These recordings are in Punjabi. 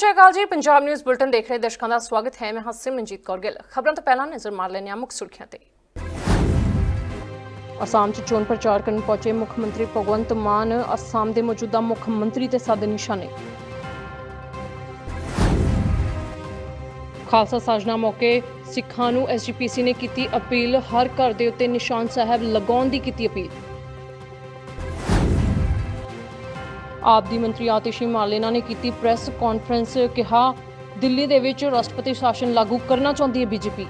ਸ਼੍ਰੀ ਅਕਾਲ ਜੀ। ਪੰਜਾਬ ਨਿਊਜ਼ ਬੁਲਟਨ ਦੇਖ ਰਹੇ ਦਰਸ਼ਕਾਂ ਦਾ ਸਵਾਗਤ ਹੈ। ਮੈਂ ਹਾਂ ਸਿਮਰਨਜੀਤ ਕੌਰ ਗਿੱਲ। ਖਬਰਾਂ ਤੋਂ ਪਹਿਲਾਂ ਨਜ਼ਰ ਮਾਰ ਲੈਂਦੇ ਹਾਂ ਮੁੱਖ ਸੁਰਖੀਆਂ ਤੇ। ਅਸਾਮ 'ਚ ਚੋਣ ਪ੍ਰਚਾਰ ਕਰਨ ਪਹੁੰਚੇ ਮੁੱਖ ਮੰਤਰੀ ਭਗਵੰਤ ਮਾਨ। ਅਸਾਮ ਦੇ ਮੌਜੂਦਾ ਮੁੱਖ ਮੰਤਰੀ ਤੇ ਸਾਦੇ ਨਿਸ਼ਾਨੇ। ਖਾਲਸਾ ਸਾਜਨਾ ਮੌਕੇ ਸਿੱਖਾਂ ਨੂੰ ਐਸਜੀਪੀਸੀ ਨੇ ਕੀਤੀ ਅਪੀਲ। ਹਰ ਘਰ ਦੇ ਉੱਤੇ ਨਿਸ਼ਾਨ ਸਾਹਿਬ ਲਗਾਉਣ ਦੀ ਕੀਤੀ ਅਪੀਲ। ਆਪ ਦੀ ਮੰਤਰੀ ਆਤਿਸ਼ੀ ਮਾਲੇਨਾ ਨੇ ਕੀਤੀ ਪ੍ਰੈਸ ਕਾਨਫਰੰਸ, ਕਿਹਾ ਦਿੱਲੀ ਦੇ ਵਿੱਚ ਰਾਸ਼ਟਰਪਤੀ ਸ਼ਾਸਨ ਲਾਗੂ ਕਰਨਾ ਚਾਹੁੰਦੀ ਹੈ ਬੀਜੇਪੀ।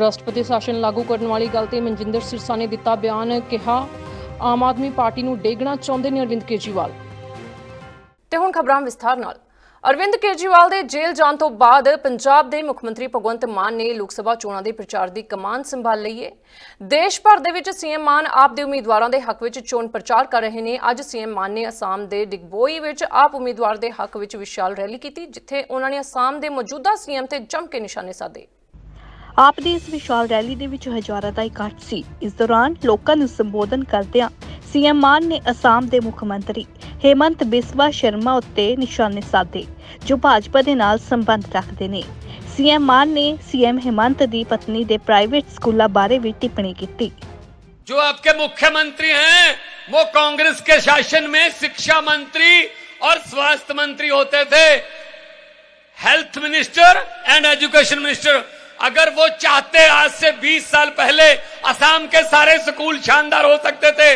ਰਾਸ਼ਟਰਪਤੀ ਸ਼ਾਸਨ ਲਾਗੂ ਕਰਨ ਵਾਲੀ ਗੱਲ ਤੇ ਮਨਜਿੰਦਰ ਸਿਰਸਾ ਨੇ ਦਿੱਤਾ ਬਿਆਨ, ਕਿਹਾ, ਆਮ ਆਦਮੀ ਪਾਰਟੀ ਨੂੰ ਡੇਗਣਾ ਚਾਹੁੰਦੇ ਨੇ ਅਰਵਿੰਦ ਕੇਜਰੀਵਾਲ। ਤੇ ਹੁਣ ਖਬਰਾਂ ਵਿਸਥਾਰ ਨਾਲ। ਅਰਵਿੰਦ ਕੇਜਰੀਵਾਲ ਦੇ ਜੇਲ੍ਹ ਜਾਣ ਤੋਂ ਬਾਅਦ ਪੰਜਾਬ ਦੇ ਮੁੱਖ ਮੰਤਰੀ ਭਗਵੰਤ ਮਾਨ ਨੇ ਲੋਕ ਸਭਾ ਚੋਣਾਂ ਦੇ ਪ੍ਰਚਾਰ ਦੀ ਕਮਾਨ ਸੰਭਾਲ ਲਈ ਹੈ ਦੇਸ਼ ਭਰ ਦੇ ਵਿੱਚ ਸੀਐਮ ਮਾਨ ਆਪ ਦੇ ਉਮੀਦਵਾਰਾਂ ਦੇ ਹੱਕ ਵਿੱਚ ਚੋਣ ਪ੍ਰਚਾਰ ਕਰ ਰਹੇ ਨੇ। ਅੱਜ ਸੀਐਮ ਮਾਨ ਨੇ ਅਸਾਮ ਦੇ ਡਿਗਬੋਈ ਵਿੱਚ ਆਪ ਉਮੀਦਵਾਰ ਦੇ ਹੱਕ ਵਿੱਚ ਵਿਸ਼ਾਲ ਰੈਲੀ ਕੀਤੀ, ਜਿੱਥੇ ਉਹਨਾਂ ਨੇ ਅਸਾਮ ਦੇ ਮੌਜੂਦਾ ਸੀਐਮ ਤੇ ਜੰਮ ਕੇ ਨਿਸ਼ਾਨੇ ਸਾਧੇ। ਆਪ ਦੀ ਇਸ ਵਿਸ਼ਾਲ ਰੈਲੀ ਦੇ ਵਿੱਚ ਹਜ਼ਾਰਾਂ ਦਾ ਇਕੱਠ ਸੀ ਇਸ ਦੌਰਾਨ ਲੋਕਾਂ ਨੂੰ ਸੰਬੋਧਨ ਕਰਦਿਆਂ ਸੀਐਮ ਮਾਨ ਨੇ ਅਸਾਮ ਦੇ ਮੁੱਖ ਮੰਤਰੀ ਹੇਮੰਤ ਬਿਸਵਾ ਸ਼ਰਮਾ ਉੱਤੇ ਨਿਸ਼ਾਨੇ ਸਾਧੇ ਜੋ ਭਾਜਪਾ ਦੇ ਨਾਲ ਸੰਬੰਧ ਰੱਖਦੇ ਨੇ ਸੀਐਮ ਮਾਨ ਨੇ ਸੀਐਮ ਹੇਮੰਤ ਦੀ ਪਤਨੀ ਦੇ ਪ੍ਰਾਈਵੇਟ ਸਕੂਲਾਂ ਬਾਰੇ ਵੀ ਟਿੱਪਣੀ ਕੀਤੀ जो आपके मुख्यमंत्री हैं वो कांग्रेस के शासन में शिक्षा मंत्री और स्वास्थ्य मंत्री होते थे health minister and education minister अगर वो चाहते आज से 20 साल पहले असम के सारे स्कूल शानदार हो सकते थे,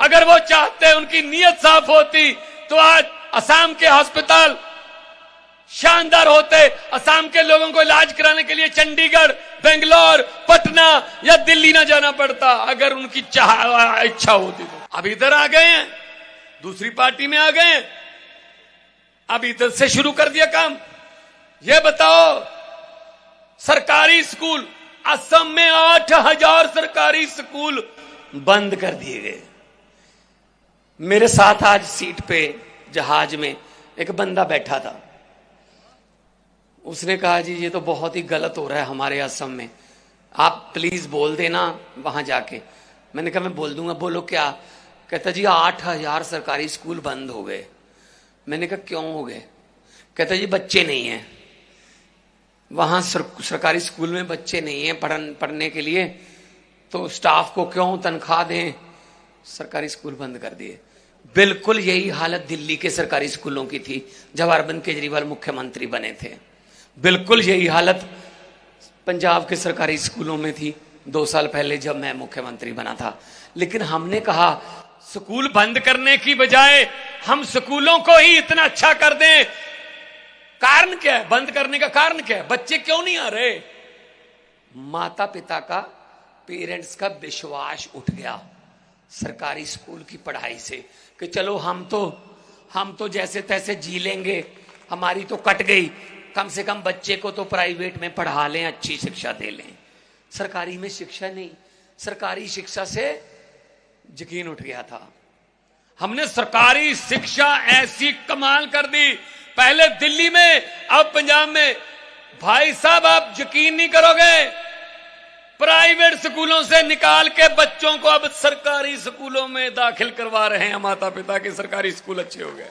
अगर वो चाहते उनकी नीयत साफ़ होती तो आज असम के अस्पताल शानदार होते। असम के लोगों को इलाज कराने के लिए चंडीगढ़, बेंगलोर, पटना या दिल्ली ना जाना पड़ता, अगर उनकी चाह, इच्छा होती तो। अब इधर आ गए हैं, दूसरी पार्टी में आ गए अब इधर से शुरू कर दिया काम। ये बताओ सरकारी स्कूल, असम में आठ हज़ार सरकारी स्कूल बंद कर दिए गए। मेरे साथ आज सीट पे जहाज़ में एक बंदा बैठा था। उसने कहा, जी, ये तो बहुत ही गलत हो रहा है हमारे असम में। आप प्लीज़ बोल देना वहाँ जाके। मैंने कहा, मैं बोल दूँगा। बोलो क्या? कहता, जी, आठ हज़ार सरकारी स्कूल बंद हो गए। मैंने कहा, क्यों हो गए? कहता जी बच्चे नहीं हैं। वहाँ सर, सरकारी स्कूल में बच्चे नहीं हैं पढ़न पढ़ने के लिए तो स्टाफ को क्यों तनख्वाह दें? सरकारी स्कूल बंद कर दिए। बिल्कुल यही हालत दिल्ली के सरकारी स्कूलों की थी जब अरविंद केजरीवाल मुख्यमंत्री बने थे। बिल्कुल यही हालत पंजाब के सरकारी स्कूलों में थी दो साल पहले जब मैं मुख्यमंत्री बना था। लेकिन हमने कहा स्कूल बंद करने की बजाय हम स्कूलों को ही इतना अच्छा कर दें कारण क्या है? बंद करने का कारण क्या है? बच्चे क्यों नहीं आ रहे? माता पिता का पेरेंट्स का विश्वास उठ गया सरकारी स्कूल की पढ़ाई से कि चलो हम तो हम तो जैसे तैसे जी लेंगे, हमारी तो कट गई। कम से कम बच्चे को तो प्राइवेट में पढ़ा लें, अच्छी शिक्षा दे लें। सरकारी में शिक्षा नहीं, सरकारी शिक्षा से यकीन उठ गया था। हमने सरकारी शिक्षा ऐसी कमाल कर दी पहले दिल्ली में, अब पंजाब में। भाई साहब, आप यकीन नहीं करोगे, प्राइवेट स्कूलों से निकाल के बच्चों को अब सरकारी स्कूलों में दाखिल करवा रहे हैं माता पिता के सरकारी स्कूल अच्छे हो गए।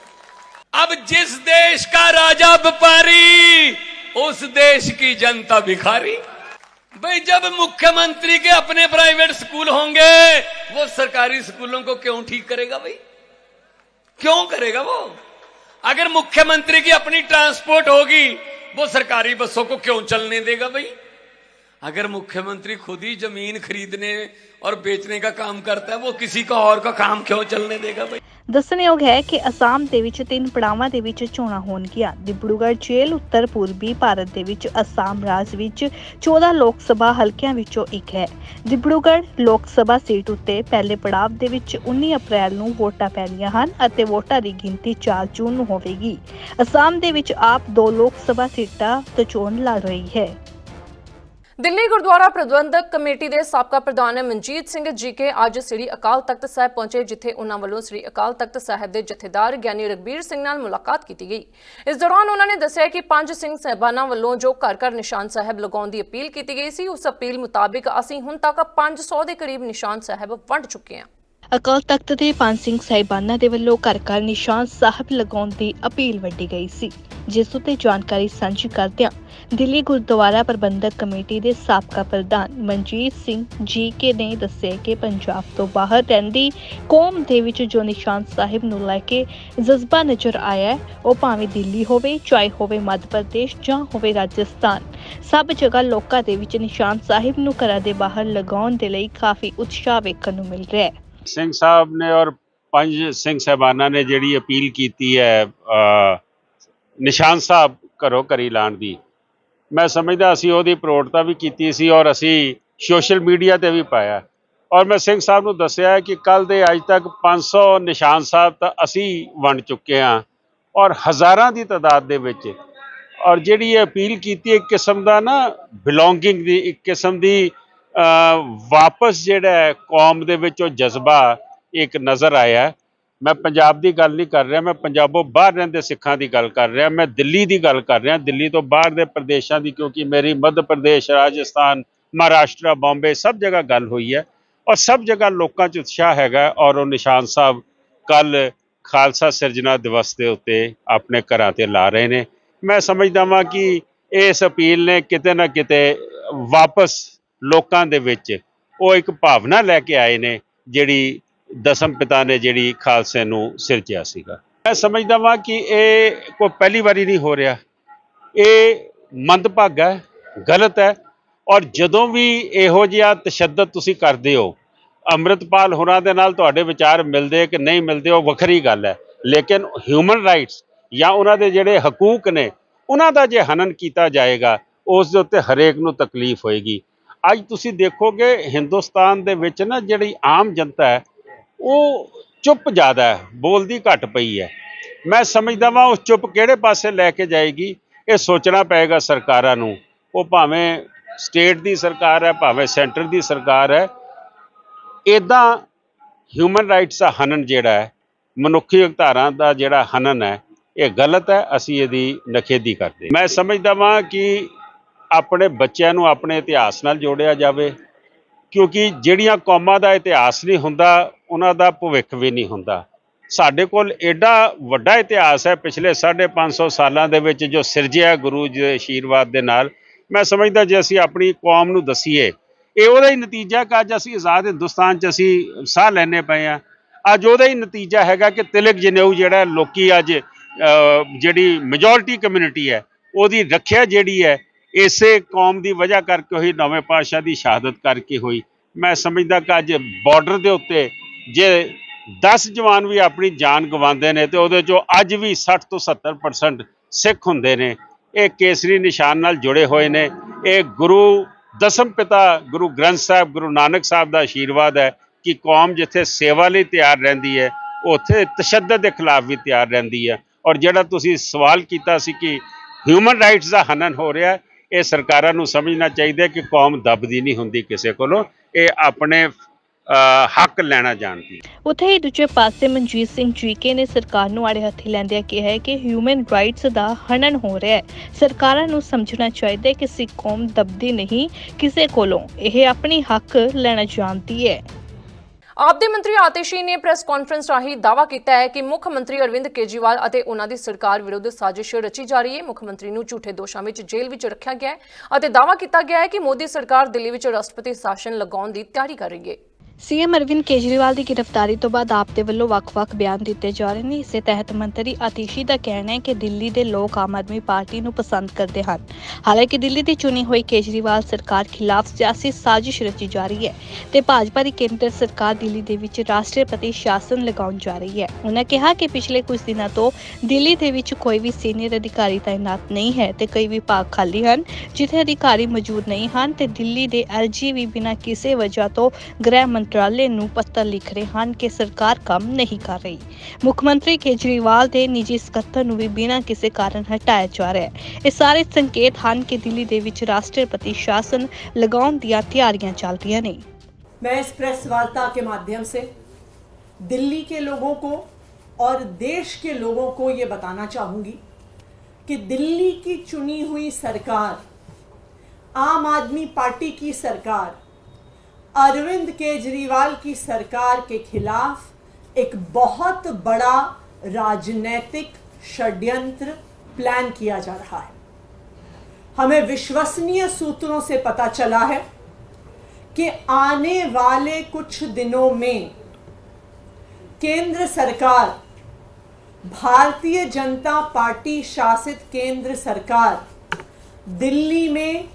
अब जिस देश का राजा व्यापारी, उस देश की जनता भिखारी। भाई, जब मुख्यमंत्री के अपने प्राइवेट स्कूल होंगे, वो सरकारी स्कूलों को क्यों ठीक करेगा भाई? क्यों करेगा वो? अगर मुख्यमंत्री की अपनी ट्रांसपोर्ट होगी, वो सरकारी बसों को क्यों चलने देगा भाई? अगर मुख्यमंत्री खुद ही ज़मीन खरीदने और बेचने का काम करता है, वो किसी का और का काम क्यों चलने देगा भाई? ਦੱਸਣਯੋਗ ਹੈ ਕਿ ਅਸਾਮ ਦੇ ਵਿੱਚ ਤਿੰਨ ਪੜਾਵਾਂ ਦੇ ਵਿੱਚ ਚੋਣਾਂ ਹੋਣਗੀਆਂ। ਡਿਬੜੂਗੜ੍ਹ ਜੇਲ੍ਹ, ਉੱਤਰ ਪੂਰਬੀ ਭਾਰਤ ਦੇ ਵਿੱਚ ਅਸਾਮ ਰਾਜ ਵਿੱਚ 14 ਲੋਕ ਸਭਾ ਹਲਕਿਆਂ ਵਿੱਚੋਂ ਇੱਕ ਹੈ। ਡਿਬੜੂਗੜ੍ਹ ਲੋਕ ਸਭਾ ਸੀਟ ਉੱਤੇ ਪਹਿਲੇ ਪੜਾਅ ਦੇ ਵਿੱਚ 19 ਅਪ੍ਰੈਲ ਨੂੰ ਵੋਟਾਂ ਪੈਣੀਆਂ ਹਨ ਅਤੇ ਵੋਟਾਂ ਦੀ ਗਿਣਤੀ 4 ਜੂਨ ਨੂੰ ਹੋਵੇਗੀ। ਅਸਾਮ ਦੇ ਵਿੱਚ ਆਪ ਦੋ ਲੋਕ ਸਭਾ ਸੀਟਾਂ ਤੋਂ ਚੋਣ ਲੜ ਰਹੀ ਹੈ। ਦਿੱਲੀ ਗੁਰਦੁਆਰਾ ਪ੍ਰਬੰਧਕ ਕਮੇਟੀ ਦੇ ਸਾਬਕਾ ਪ੍ਰਧਾਨ ਮਨਜੀਤ ਸਿੰਘ ਜੀ ਕੇ ਅੱਜ ਸ੍ਰੀ ਅਕਾਲ ਤਖਤ ਸਾਹਿਬ ਪਹੁੰਚੇ, ਜਿੱਥੇ ਉਹਨਾਂ ਵੱਲੋਂ ਸ੍ਰੀ ਅਕਾਲ ਤਖਤ ਸਾਹਿਬ ਦੇ ਜਥੇਦਾਰ ਗਿਆਨੀ ਰਗਬੀਰ ਸਿੰਘ ਨਾਲ ਮੁਲਾਕਾਤ ਕੀਤੀ ਗਈ। ਇਸ ਦੌਰਾਨ ਉਹਨਾਂ ਨੇ ਦੱਸਿਆ ਕਿ ਪੰਜ ਸਿੰਘ ਸਹਿਬਾਨਾਂ ਵੱਲੋਂ ਜੋ ਘਰ ਘਰ ਨਿਸ਼ਾਨ ਸਾਹਿਬ ਲਗਾਉਣ ਦੀ ਅਪੀਲ ਕੀਤੀ ਗਈ ਸੀ, ਉਸ ਅਪੀਲ ਮੁਤਾਬਿਕ ਅਸੀਂ ਹੁਣ ਤੱਕ 500 ਦੇ ਕਰੀਬ ਨਿਸ਼ਾਨ ਸਾਹਿਬ ਵੰਡ ਚੁੱਕੇ ਹਾਂ। ਅਕਾਲ ਤਖਤ ਦੇ ਪੰਜ ਸਿੰਘ ਸਾਹਿਬਾਨਾਂ ਦੇ ਵੱਲੋਂ ਘਰ ਘਰ ਨਿਸ਼ਾਨ ਸਾਹਿਬ ਲਗਾਉਣ ਦੀ ਅਪੀਲ ਵੱਡੀ ਗਈ ਸੀ। ਜਿਸ ਉਤੇ ਜਾਣਕਾਰੀ ਸਾਂਝੀ ਕਰਦਿਆਂ ਦਿੱਲੀ ਗੁਰਦੁਆਰਾ ਪ੍ਰਬੰਧਕ ਕਮੇਟੀ ਦੇ ਸਾਬਕਾ ਪ੍ਰਧਾਨ ਮਨਜੀਤ ਸਿੰਘ ਜੀ ਕੇ ਨੇ ਦੱਸਿਆ ਕਿ ਪੰਜਾਬ ਤੋਂ ਬਾਹਰ ਰਹਿੰਦੀ ਕੌਮ ਦੇ ਵਿੱਚ ਜੋ ਨਿਸ਼ਾਨ ਸਾਹਿਬ ਨੂੰ ਲੈ ਕੇ ਜਜ਼ਬਾ ਨਜ਼ਰ ਆਇਆ ਉਹ ਭਾਵੇਂ ਦਿੱਲੀ ਹੋਵੇ, ਚਾਹੇ ਹੋਵੇ ਮੱਧ ਪ੍ਰਦੇਸ਼ ਜਾਂ ਹੋਵੇ ਰਾਜਸਥਾਨ, ਸਭ ਜਗ੍ਹਾ ਲੋਕਾਂ ਦੇ ਵਿੱਚ ਨਿਸ਼ਾਨ ਸਾਹਿਬ ਨੂੰ ਘਰਾਂ ਦੇ ਬਾਹਰ ਲਗਾਉਣ ਦੇ ਲਈ ਕਾਫੀ ਉਤਸ਼ਾਹ ਵੇਖਣ ਨੂੰ ਮਿਲ ਰਿਹਾ ਹੈ। ਸਿੰਘ ਸਾਹਿਬ ਨੇ ਔਰ ਪੰਜ ਸਿੰਘ ਸਾਹਿਬਾਨਾਂ ਨੇ ਜਿਹੜੀ ਅਪੀਲ ਕੀਤੀ ਹੈ ਨਿਸ਼ਾਨ ਸਾਹਿਬ ਘਰੋਂ ਘਰੀ ਲਾਣ ਦੀ। ਮੈਂ ਸਮਝਦਾ ਅਸੀਂ ਉਹਦੀ ਪ੍ਰੋੜਤਾ ਵੀ ਕੀਤੀ ਸੀ ਔਰ ਅਸੀਂ ਸੋਸ਼ਲ ਮੀਡੀਆ ਤੇ ਵੀ ਪਾਇਆ। ਔਰ ਮੈਂ ਸਿੰਘ ਸਾਹਿਬ ਨੂੰ ਦੱਸਿਆ ਕਿ ਕੱਲ ਦੇ ਅੱਜ ਤੱਕ 500 ਨਿਸ਼ਾਨ ਸਾਹਿਬ ਤਾਂ ਅਸੀਂ ਵੰਡ ਚੁੱਕੇ ਹਾਂ ਔਰ ਹਜ਼ਾਰਾਂ ਦੀ ਤਾਦਾਦ ਦੇ ਵਿੱਚ। ਔਰ ਜਿਹੜੀ ਇਹ ਅਪੀਲ ਕੀਤੀ ਇੱਕ ਕਿਸਮ ਦਾ ਨਾ ਬਿਲੋਂਗਿੰਗ ਦੀ, ਇੱਕ ਕਿਸਮ ਦੀ ਵਾਪਸ ਜਿਹੜਾ ਕੌਮ ਦੇ ਵਿੱਚ ਉਹ ਜਜ਼ਬਾ ਇੱਕ ਨਜ਼ਰ ਆਇਆ। ਮੈਂ ਪੰਜਾਬ ਦੀ ਗੱਲ ਨਹੀਂ ਕਰ ਰਿਹਾ, ਮੈਂ ਪੰਜਾਬੋਂ ਬਾਹਰ ਰਹਿੰਦੇ ਸਿੱਖਾਂ ਦੀ ਗੱਲ ਕਰ ਰਿਹਾ, ਮੈਂ ਦਿੱਲੀ ਦੀ ਗੱਲ ਕਰ ਰਿਹਾ। ਦਿੱਲੀ ਤੋਂ ਬਾਹਰ ਦੇ ਪ੍ਰਦੇਸ਼ਾਂ ਦੀ, ਕਿਉਂਕਿ ਮੇਰੀ ਮੱਧ ਪ੍ਰਦੇਸ਼, ਰਾਜਸਥਾਨ, ਮਹਾਰਾਸ਼ਟਰ, ਬੰਬੇ ਸਭ ਜਗ੍ਹਾ ਗੱਲ ਹੋਈ ਹੈ। ਔਰ ਸਭ ਜਗ੍ਹਾ ਲੋਕਾਂ 'ਚ ਉਤਸ਼ਾਹ ਹੈਗਾ ਔਰ ਉਹ ਨਿਸ਼ਾਨ ਸਾਹਿਬ ਕੱਲ ਖਾਲਸਾ ਸਿਰਜਣਾ ਦਿਵਸ ਦੇ ਉੱਤੇ ਆਪਣੇ ਘਰਾਂ ਤੇ ਲਾ ਰਹੇ ਨੇ। ਮੈਂ ਸਮਝਦਾ ਵਾਂ ਕਿ ਇਸ ਅਪੀਲ ਨੇ ਕਿਤੇ ਨਾ ਕਿਤੇ ਵਾਪਸ ਲੋਕਾਂ ਦੇ ਵਿੱਚ ਉਹ ਇੱਕ ਭਾਵਨਾ ਲੈ ਕੇ ਆਏ ਨੇ, ਜਿਹੜੀ ਦਸਮ ਪਿਤਾ ਨੇ ਜਿਹੜੀ ਖਾਲਸੇ ਨੂੰ ਸਿਰਜਿਆ ਸੀਗਾ। ਮੈਂ ਸਮਝਦਾ ਵਾਂ ਕਿ ਇਹ ਕੋਈ ਪਹਿਲੀ ਵਾਰੀ ਨਹੀਂ ਹੋ ਰਿਹਾ। ਇਹ ਮੰਦਭਾਗਾ ਹੈ, ਗਲਤ ਹੈ, ਔਰ ਜਦੋਂ ਵੀ ਇਹੋ ਜਿਹਾ ਤਸ਼ੱਦਦ ਤੁਸੀਂ ਕਰਦੇ ਹੋ, ਅੰਮ੍ਰਿਤਪਾਲ ਹੋਰਾਂ ਦੇ ਨਾਲ ਤੁਹਾਡੇ ਵਿਚਾਰ ਮਿਲਦੇ ਕਿ ਨਹੀਂ ਮਿਲਦੇ, ਉਹ ਵੱਖਰੀ ਗੱਲ ਹੈ। ਲੇਕਿਨ ਹਿਊਮਨ ਰਾਈਟਸ ਜਾਂ ਉਹਨਾਂ ਦੇ ਜਿਹੜੇ ਹਕੂਕ ਨੇ, ਉਹਨਾਂ ਦਾ ਜੇ ਹਨਨ ਕੀਤਾ ਜਾਏਗਾ, ਉਸ ਦੇ ਉੱਤੇ ਹਰੇਕ ਨੂੰ ਤਕਲੀਫ ਹੋਏਗੀ। ਅੱਜ ਤੁਸੀਂ ਦੇਖੋਗੇ ਹਿੰਦੁਸਤਾਨ ਦੇ ਵਿੱਚ ਨਾ ਜਿਹੜੀ ਆਮ ਜਨਤਾ ਹੈ, ਉਹ ਚੁੱਪ ਜ਼ਿਆਦਾ ਹੈ, ਬੋਲਦੀ ਘੱਟ ਪਈ ਹੈ। ਮੈਂ ਸਮਝਦਾ ਵਾਂ ਉਸ ਚੁੱਪ ਕਿਹੜੇ ਪਾਸੇ ਲੈ ਕੇ ਜਾਏਗੀ, ਇਹ ਸੋਚਣਾ ਪਏਗਾ ਸਰਕਾਰਾਂ ਨੂੰ। ਉਹ ਭਾਵੇਂ ਸਟੇਟ ਦੀ ਸਰਕਾਰ ਹੈ, ਭਾਵੇਂ ਸੈਂਟਰ ਦੀ ਸਰਕਾਰ ਹੈ ਇਦਾਂ ਹਿਊਮਨ ਰਾਈਟਸ ਦਾ ਹਨਨ ਜਿਹੜਾ ਹੈ, ਮਨੁੱਖੀ ਅਧਿਕਾਰਾਂ ਦਾ ਜਿਹੜਾ ਹਨਨ ਹੈ, ਇਹ ਗਲਤ ਹੈ, ਅਸੀਂ ਇਹਦੀ ਨਖੇਦੀ ਕਰਦੇ ਮੈਂ ਸਮਝਦਾ ਵਾਂ ਕਿ ਆਪਣੇ ਬੱਚਿਆਂ ਨੂੰ ਆਪਣੇ ਇਤਿਹਾਸ ਨਾਲ ਜੋੜਿਆ ਜਾਵੇ, ਕਿਉਂਕਿ ਜਿਹੜੀਆਂ ਕੌਮਾਂ ਦਾ ਇਤਿਹਾਸ ਨਹੀਂ ਹੁੰਦਾ, ਉਹਨਾਂ ਦਾ ਭਵਿੱਖ ਵੀ ਨਹੀਂ ਹੁੰਦਾ। ਸਾਡੇ ਕੋਲ ਐਡਾ ਵੱਡਾ ਇਤਿਹਾਸ ਹੈ, ਪਿਛਲੇ 550 ਸਾਲਾਂ ਦੇ ਵਿੱਚ ਜੋ ਸਿਰਜਿਆ ਗੁਰੂ ਜੀ ਦੇ ਆਸ਼ੀਰਵਾਦ ਦੇ ਨਾਲ। ਮੈਂ ਸਮਝਦਾ ਜੇ ਅਸੀਂ ਆਪਣੀ ਕੌਮ ਨੂੰ ਦਸੀਏ, ਇਹ ਉਹਦਾ ਹੀ ਨਤੀਜਾ ਕਿ ਅੱਜ ਅਸੀਂ ਆਜ਼ਾਦ ਹਿੰਦੁਸਤਾਨ 'ਚ ਅਸੀਂ ਸਾਹ ਲੈਣੇ ਪਏ ਆ ਅੱਜ ਉਹਦਾ ਹੀ ਨਤੀਜਾ ਹੈਗਾ ਕਿ ਤਿਲਕ ਜਨੇਊ ਜਿਹੜਾ ਲੋਕੀ ਅੱਜ ਜਿਹੜੀ ਮੈਜੋਰਿਟੀ ਕਮਿਊਨਿਟੀ ਹੈ, ਉਹਦੀ ਰੱਖਿਆ ਜਿਹੜੀ ਹੈ ਇਸੇ ਕੌਮ ਦੀ ਵਜ੍ਹਾ ਕਰਕੇ ਹੋਈ ਨਵੇਂ ਪਾਤਸ਼ਾਹ ਦੀ ਸ਼ਹਾਦਤ ਕਰਕੇ ਹੋਈ। ਮੈਂ ਸਮਝਦਾ ਕਿ ਅੱਜ ਬਾਰਡਰ ਦੇ ਉੱਤੇ ਜੇ 10 ਜਵਾਨ ਵੀ ਆਪਣੀ ਜਾਨ ਗਵਾਉਂਦੇ ਨੇ ਤੇ ਉਹਦੇ ਚੋਂ ਅੱਜ ਵੀ 60 ਤੋਂ 70% ਸਿੱਖ ਹੁੰਦੇ ਨੇ। ਇਹ ਕੇਸਰੀ ਨਿਸ਼ਾਨ ਨਾਲ ਜੁੜੇ ਹੋਏ ਨੇ। ਇਹ ਗੁਰੂ ਦਸਮ ਪਿਤਾ ਗੁਰੂ ਗ੍ਰੰਥ ਸਾਹਿਬ ਗੁਰੂ ਨਾਨਕ ਸਾਹਿਬ ਦਾ ਆਸ਼ੀਰਵਾਦ ਹੈ ਕਿ ਕੌਮ ਜਿੱਥੇ ਸੇਵਾ ਲਈ ਤਿਆਰ ਰਹਿੰਦੀ ਹੈ ਉੱਥੇ ਤਸ਼ੱਦਦ ਦੇ ਖਿਲਾਫ ਵੀ ਤਿਆਰ ਰਹਿੰਦੀ ਹੈ। ਔਰ ਜਿਹੜਾ ਤੁਸੀਂ ਸਵਾਲ ਕੀਤਾ ਸੀ ਕਿ ਹਿਊਮਨ ਰਾਈਟਸ ਦਾ ਹਨਨ ਹੋ ਰਿਹਾ ਹੈ, ਇਹ ਸਰਕਾਰਾਂ ਨੂੰ ਸਮਝਣਾ ਚਾਹੀਦਾ ਕਿ ਕੌਮ ਦਬਦੀ ਨਹੀਂ ਹੁੰਦੀ ਕਿਸੇ ਕੋਲੋਂ, ਇਹ ਆਪਣੇ ਹੱਕ ਲੈਣਾ ਜਾਣਦੀ ਹੈ। ਹੀ ਦੂਜੇ ਪਾਸੇ ਮਨਜੀਤ ਸਿੰਘ ਜੀਕੇ ਨੇ ਸਰਕਾਰ ਨੂੰ ਆੜੇ ਹੱਥੀ ਲੈਂਦਿਆਂ ਕਿਹਾ ਹੈ ਕਿ ਹਿਊਮਨ ਰਾਈਟਸ ਦਾ ਹਨਨ ਹੋ ਰਿਹਾ ਹੈ। ਸਰਕਾਰਾਂ ਨੂੰ ਸਮਝਣਾ ਚਾਹੀਦਾ ਹੈ ਕਿ ਸਿੱਖ ਕੌਮ ਦਬਦੀ ਨਹੀਂ ਕਿਸੇ ਕੋਲੋਂ, ਇਹ ਆਪਣੀ ਹੱਕ ਲੈਣਾ ਜਾਣਦੀ ਹੈ। ਆਪ ਦੇ ਮੰਤਰੀ ਆਤਿਸ਼ੀ ਨੇ ਪ੍ਰੈਸ ਕਾਨਫਰੰਸ ਰਾਹੀਂ ਦਾਅਵਾ ਕੀਤਾ ਹੈ ਕਿ ਮੁੱਖ ਮੰਤਰੀ ਅਰਵਿੰਦ ਕੇਜਰੀਵਾਲ ਅਤੇ ਉਹਨਾਂ ਦੀ ਸਰਕਾਰ ਵਿਰੁੱਧ ਸਾਜ਼ਿਸ਼ ਰਚੀ ਜਾ ਰਹੀ ਹੈ। ਮੁੱਖ ਮੰਤਰੀ ਨੂੰ ਝੂਠੇ ਦੋਸ਼ਾਂ ਵਿੱਚ ਜੇਲ੍ਹ ਵਿੱਚ ਰੱਖਿਆ ਗਿਆ ਹੈ ਅਤੇ ਦਾਅਵਾ ਕੀਤਾ ਗਿਆ ਹੈ ਕਿ ਮੋਦੀ ਸਰਕਾਰ ਦਿੱਲੀ ਵਿੱਚ ਰਾਸ਼ਟਰਪਤੀ ਸ਼ਾਸਨ ਲਗਾਉਣ ਦੀ ਤਿਆਰੀ ਕਰ ਰਹੀ ਹੈ। ਸੀਐਮ ਅਰਵਿੰਦ ਕੇਜਰੀਵਾਲ ਦੀ ਗ੍ਰਿਫਤਾਰੀ ਤੋਂ ਬਾਅਦ ਆਪ ਦੇ ਵੱਲੋਂ ਵੱਖ-ਵੱਖ ਬਿਆਨ ਦਿੱਤੇ ਜਾ ਰਹੇ ਨੇ। ਇਸੇ ਤਹਿਤ ਮੰਤਰੀ ਆਤੀਸ਼ੀ ਦਾ ਕਹਿਣਾ ਹੈ ਕਿ ਦਿੱਲੀ ਦੇ ਲੋਕ ਆਮ ਆਦਮੀ ਪਾਰਟੀ ਨੂੰ ਪਸੰਦ ਕਰਦੇ ਹਨ। ਹਾਲਾਂਕਿ ਦਿੱਲੀ ਦੀ ਚੁਣੀ ਹੋਈ ਕੇਜਰੀਵਾਲ ਸਰਕਾਰ ਖਿਲਾਫ ਸਿਆਸੀ ਸਾਜ਼ਿਸ਼ ਰਚੀ ਜਾ ਰਹੀ ਹੈ ਤੇ ਭਾਜਪਾ ਦੀ ਕੇਂਦਰ ਸਰਕਾਰ ਦਿੱਲੀ ਦੇ ਵਿੱਚ ਰਾਸ਼ਟਰਪਤੀ ਸ਼ਾਸਨ ਲਗਾਉਣ ਜਾ ਰਹੀ ਹੈ। ਉਹਨਾਂ ਕਿਹਾ ਕਿ ਪਿਛਲੇ ਕੁਝ ਦਿਨਾਂ ਤੋਂ ਦਿੱਲੀ ਦੇ ਵਿੱਚ ਕੋਈ ਵੀ ਸੀਨੀਅਰ ਅਧਿਕਾਰੀ ਤਾਇਨਾਤ ਨਹੀਂ ਹੈ ਤੇ ਕਈ ਵਿਭਾਗ ਖਾਲੀ ਹਨ, ਜਿੱਥੇ ਅਧਿਕਾਰੀ ਮੌਜੂਦ ਨਹੀਂ ਹਨ ਤੇ ਦਿੱਲੀ ਦੇ ਐਲਜੀ ਵੀ ਬਿਨਾਂ ਕਿਸੇ ਵਜ੍ਹਾ ਤੋਂ ਗ੍ਰਹਿ ਮੰਤਰਾਲੇ ਨੂੰ ਪੱਤਰ ਲਿਖ ਰਹੇ ਹਨ ਕਿ ਸਰਕਾਰ ਕੰਮ ਨਹੀਂ ਕਰ ਰਹੀ ਮੁੱਖ ਮੰਤਰੀ ਕੇਜਰੀਵਾਲ ਦੇ ਨਿੱਜੀ ਸਕੱਤਰ ਨੂੰ ਵੀ ਬਿਨਾਂ ਕਿਸੇ ਕਾਰਨ ਹਟਾਇਆ ਜਾ ਰਿਹਾ ਹੈ ਇਹ ਸਾਰੇ ਸੰਕੇਤ ਹਨ ਕਿ ਦਿੱਲੀ ਦੇ ਵਿੱਚ ਰਾਸ਼ਟਰਪਤੀ ਸ਼ਾਸਨ ਲਗਾਉਣ ਦੀਆਂ ਤਿਆਰੀਆਂ ਚੱਲ ਰਹੀਆਂ ਨੇ मैं इस प्रेस वार्ता के माध्यम से दिल्ली के लोगों को और देश के लोगों को ये बताना चाहूंगी कि दिल्ली की चुनी हुई सरकार आम आदमी पार्टी की सरकार अरविंद केजरीवाल की सरकार के खिलाफ एक बहुत बड़ा राजनीतिक षड्यंत्र प्लान किया जा रहा है। हमें विश्वसनीय सूत्रों से पता चला है कि आने वाले कुछ दिनों में केंद्र सरकार, भारतीय जनता पार्टी शासित केंद्र सरकार, दिल्ली में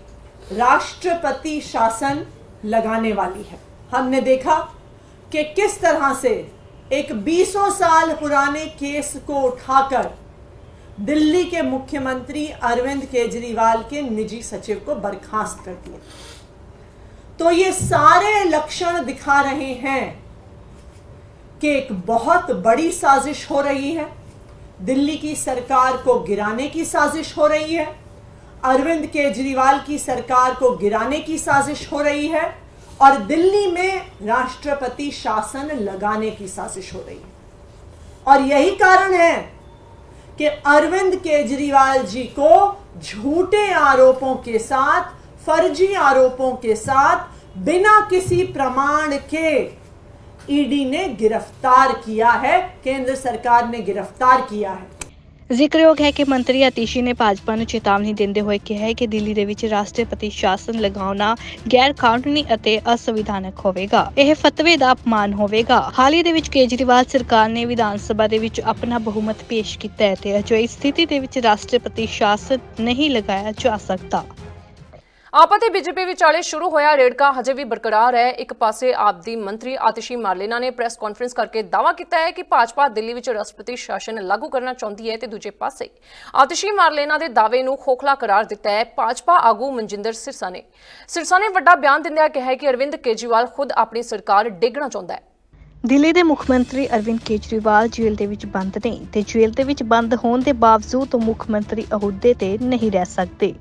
राष्ट्रपति शासन लगाने वाली है। हमने देखा कि किस तरह से एक बीसों साल पुराने केस को उठाकर दिल्ली के मुख्यमंत्री अरविंद केजरीवाल के निजी सचिव को बर्खास्त कर दिया। तो ये सारे लक्षण दिखा रहे हैं कि एक बहुत बड़ी साजिश हो रही है। दिल्ली की सरकार को गिराने की साजिश हो रही है। अरविंद केजरीवाल की सरकार को गिराने की साजिश हो रही है और दिल्ली में राष्ट्रपति शासन लगाने की साजिश हो रही है। और यही कारण है कि अरविंद केजरीवाल जी को झूठे आरोपों के साथ, फर्जी आरोपों के साथ, बिना किसी प्रमाण के ईडी ने गिरफ़्तार किया है, केंद्र सरकार ने गिरफ़्तार किया है। ਜ਼ਿਕਰਯੋਗ ਹੈ ਕਿ ਮੰਤਰੀ ਆਤੀਸ਼ੀ ਨੇ ਭਾਜਪਾ ਨੂੰ ਚੇਤਾਵਨੀ ਦਿੰਦੇ ਹੋਏ ਕਿਹਾ ਹੈ ਕਿ ਦਿੱਲੀ ਦੇ ਵਿੱਚ ਰਾਸ਼ਟਰਪਤੀ ਸ਼ਾਸਨ ਲਗਾਉਣਾ ਗੈਰ ਕਾਨੂੰਨੀ ਅਤੇ ਅਸੰਵਿਧਾਨਕ ਹੋਵੇਗਾ। ਇਹ ਫਤਵੇ ਦਾ ਅਪਮਾਨ ਹੋਵੇਗਾ। ਹਾਲ ਹੀ ਦੇ ਵਿੱਚ ਕੇਜਰੀਵਾਲ ਸਰਕਾਰ ਨੇ ਵਿਧਾਨ ਸਭਾ ਦੇ ਵਿੱਚ ਆਪਣਾ ਬਹੁਮਤ ਪੇਸ਼ ਕੀਤਾ ਹੈ ਤੇ ਅਜਿਹੀ ਸਥਿਤੀ ਦੇ ਵਿੱਚ ਰਾਸ਼ਟਰਪਤੀ ਸ਼ਾਸਨ ਨਹੀਂ ਲਗਾਇਆ ਜਾ ਸਕਦਾ। ਆਪ ਅਤੇ ਬੀਜੇਪੀ ਵਿਚਾਲੇ ਸ਼ੁਰੂ ਹੋਇਆ ਰੇੜਕਾ, ਹਜੇ ਵੀ ਬਰਕਰਾਰ ਹੈ। ਇੱਕ ਪਾਸੇ ਆਪ ਦੀ ਮੰਤਰੀ ਆਤਿਸ਼ੀ ਮਾਰਲੇਨਾ ਨੇ ਪ੍ਰੈਸ ਕਾਨਫਰੰਸ ਕਰਕੇ ਦਾਅਵਾ ਕੀਤਾ ਹੈ ਕਿ ਭਾਜਪਾ ਦਿੱਲੀ ਵਿੱਚ ਰਾਸ਼ਟਰਪਤੀ ਸ਼ਾਸਨ ਲਾਗੂ ਕਰਨਾ ਚਾਹੁੰਦੀ ਹੈ ਤੇ ਦੂਜੇ ਪਾਸੇ ਆਤਿਸ਼ੀ ਮਾਰਲੇਨਾ ਦੇ ਦਾਅਵੇ ਨੂੰ ਖੋਖਲਾ ਕਰਾਰ ਦਿੱਤਾ ਹੈ ਭਾਜਪਾ ਆਗੂ ਮਨਜਿੰਦਰ ਸਿਰਸਾ ਨੇ। ਸਿਰਸਾ ਨੇ ਵੱਡਾ ਬਿਆਨ ਦਿੰਦਿਆਂ ਕਿਹਾ ਹੈ ਕਿ ਅਰਵਿੰਦ ਕੇਜਰੀਵਾਲ ਖੁਦ ਆਪਣੀ ਸਰਕਾਰ ਡੇਗਣਾ ਚਾਹੁੰਦਾ ਹੈ। ਦਿੱਲੀ ਦੇ ਮੁੱਖ ਮੰਤਰੀ ਅਰਵਿੰਦ ਕੇਜਰੀਵਾਲ ਜੇਲ੍ਹ ਦੇ ਵਿੱਚ ਬੰਦ ਨੇ ਤੇ ਜੇਲ੍ਹ ਦੇ ਵਿੱਚ ਬੰਦ ਹੋਣ ਦੇ ਬਾਵਜੂਦ ਉਹ ਮੁੱਖ ਮੰਤਰੀ ਅਹੁਦੇ ਤੇ ਨਹੀਂ ਰਹਿ ਸਕਦੇ।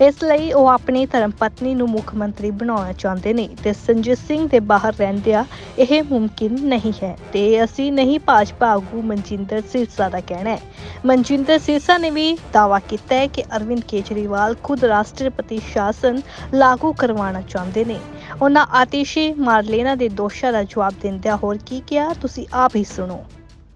ਇਸ ਲਈ ਉਹ ਆਪਣੀ ਧਰਮ ਪਤਨੀ ਨੂੰ ਮੁੱਖ ਮੰਤਰੀ ਬਣਾਉਣਾ ਚਾਹੁੰਦੇ ਨੇ ਤੇ ਸੰਜੀਤ ਸਿੰਘ ਦੇ ਬਾਹਰ ਰਹਿੰਦਿਆਂ ਇਹ ਮੁਮਕਿਨ ਨਹੀਂ ਹੈ ਤੇ ਅਸੀਂ ਨਹੀਂ ਭਾਜਪਾ ਆਗੂ ਮਨਜਿੰਦਰ ਸਿਰਸਾ ਦਾ ਕਹਿਣਾ ਹੈ। ਮਨਜਿੰਦਰ ਸਿਰਸਾ ਨੇ ਵੀ ਦਾਅਵਾ ਕੀਤਾ ਹੈ ਕਿ ਅਰਵਿੰਦ ਕੇਜਰੀਵਾਲ ਖੁਦ ਰਾਸ਼ਟਰਪਤੀ ਸ਼ਾਸਨ ਲਾਗੂ ਕਰਵਾਉਣਾ ਚਾਹੁੰਦੇ ਨੇ। ਉਹਨਾਂ ਆਤਿਸ਼ੀ ਮਾਰਲੇਨਾ ਦੇ ਦੋਸ਼ਾਂ ਦਾ ਜਵਾਬ ਦਿੰਦਿਆਂ ਹੋਰ ਕੀ ਕਿਹਾ ਤੁਸੀਂ ਆਪ ਹੀ ਸੁਣੋ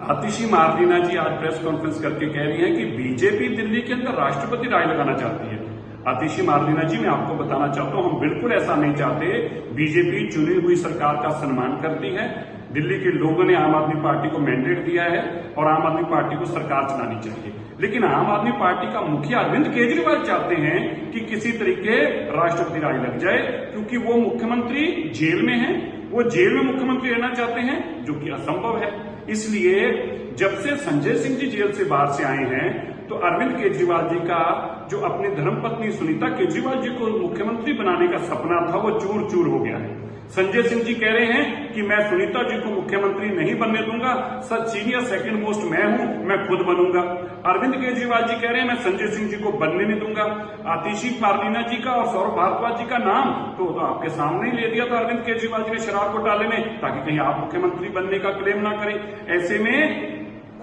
आतिशी मारदीना जी आज प्रेस कॉन्फ्रेंस करके कह रही हैं कि बीजेपी दिल्ली के अंदर राष्ट्रपति राय लगाना चाहती है आतिशी मारदीना जी मैं आपको बताना चाहता हूं हम बिल्कुल ऐसा नहीं चाहते बीजेपी चुनी हुई सरकार का सम्मान करती है दिल्ली के लोगों ने आम आदमी पार्टी को मैंडेट दिया है और आम आदमी पार्टी को सरकार चलानी चाहिए लेकिन आम आदमी पार्टी का मुखिया अरविंद केजरीवाल चाहते हैं कि किसी तरीके राष्ट्रपति राय लग जाए, क्योंकि वो मुख्यमंत्री जेल में है, वो जेल में मुख्यमंत्री रहना चाहते हैं, जो कि असंभव है। इसलिए जब से संजय सिंह जी जेल से बाहर से आए हैं तो अरविंद केजरीवाल जी का जो अपनी धर्मपत्नी सुनीता केजरीवाल जी को मुख्यमंत्री बनाने का सपना था, वो चूर चूर हो गया है। संजय सिंह जी कह रहे हैं कि मैं सुनीता जी को मुख्यमंत्री नहीं बनने दूँगा। सर सीनियर सेकंड मोस्ट मैं हूँ मैं खुद बनूँगा। अरविंद केजरीवाल जी कह रहे हैं मैं संजय सिंह जी को बनने नहीं दूँगा। आतिशी पार्लिना जी का और सौरभ भारद्वाज जी का नाम तो, तो आपके सामने ही ले दिया था अरविंद केजरीवाल जी ने शराब घोटाले में ताकि कहीं आप मुख्यमंत्री बनने का क्लेम ना करें। ऐसे में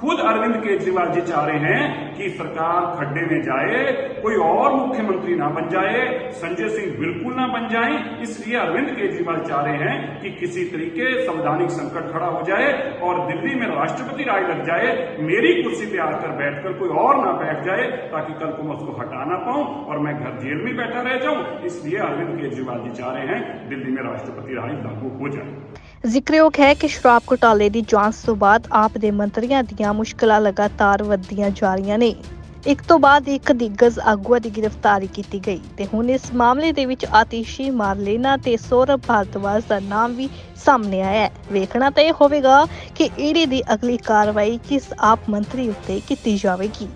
खुद अरविंद केजरीवाल जी चाह रहे हैं कि सरकार खड्डे में जाए, कोई और मुख्यमंत्री ना बन जाए, संजय सिंह बिल्कुल ना बन जाए। इसलिए अरविंद केजरीवाल चाह रहे हैं कि किसी तरीके संवैधानिक संकट खड़ा हो जाए और दिल्ली में राष्ट्रपति राय लग जाए, मेरी कुर्सी पे आकर बैठकर कोई और ना बैठ जाए, ताकि कल को मैं उसको हटा ना पाऊँ और मैं घर जेल में बैठा रह जाऊँ। इसलिए अरविंद केजरीवाल जी चाह रहे हैं दिल्ली में राष्ट्रपति राय लागू हो जाए। ਜ਼ਿਕਰਯੋਗ ਹੈ ਕਿ ਸ਼ਰਾਬ ਘੁਟਾਲੇ ਦੀ ਜਾਂਚ ਤੋਂ ਬਾਅਦ ਆਪ ਦੇ ਮੰਤਰੀਆਂ ਦੀਆਂ ਮੁਸ਼ਕਲਾਂ ਲਗਾਤਾਰ ਵੱਧਦੀਆਂ ਜਾ ਰਹੀਆਂ ਨੇ। ਇੱਕ ਤੋਂ ਬਾਅਦ ਇੱਕ ਦਿੱਗਜ ਆਗੂਆਂ ਦੀ ਗ੍ਰਿਫਤਾਰੀ ਕੀਤੀ ਗਈ ਤੇ ਹੁਣ ਇਸ ਮਾਮਲੇ ਦੇ ਵਿੱਚ ਆਤਿਸ਼ੀ ਮਾਰਲੇਨਾ ਤੇ ਸੌਰਵ ਭਾਰਤਵਾਜ ਦਾ ਨਾਮ ਵੀ ਸਾਹਮਣੇ ਆਇਆ ਹੈ। ਵੇਖਣਾ ਤਾਂ ਇਹ ਹੋਵੇਗਾ ਕਿ ਈਡੀ ਦੀ ਅਗਲੀ ਕਾਰਵਾਈ ਕਿਸ ਆਪ ਮੰਤਰੀ ਉੱਤੇ ਕੀਤੀ ਜਾਵੇਗੀ।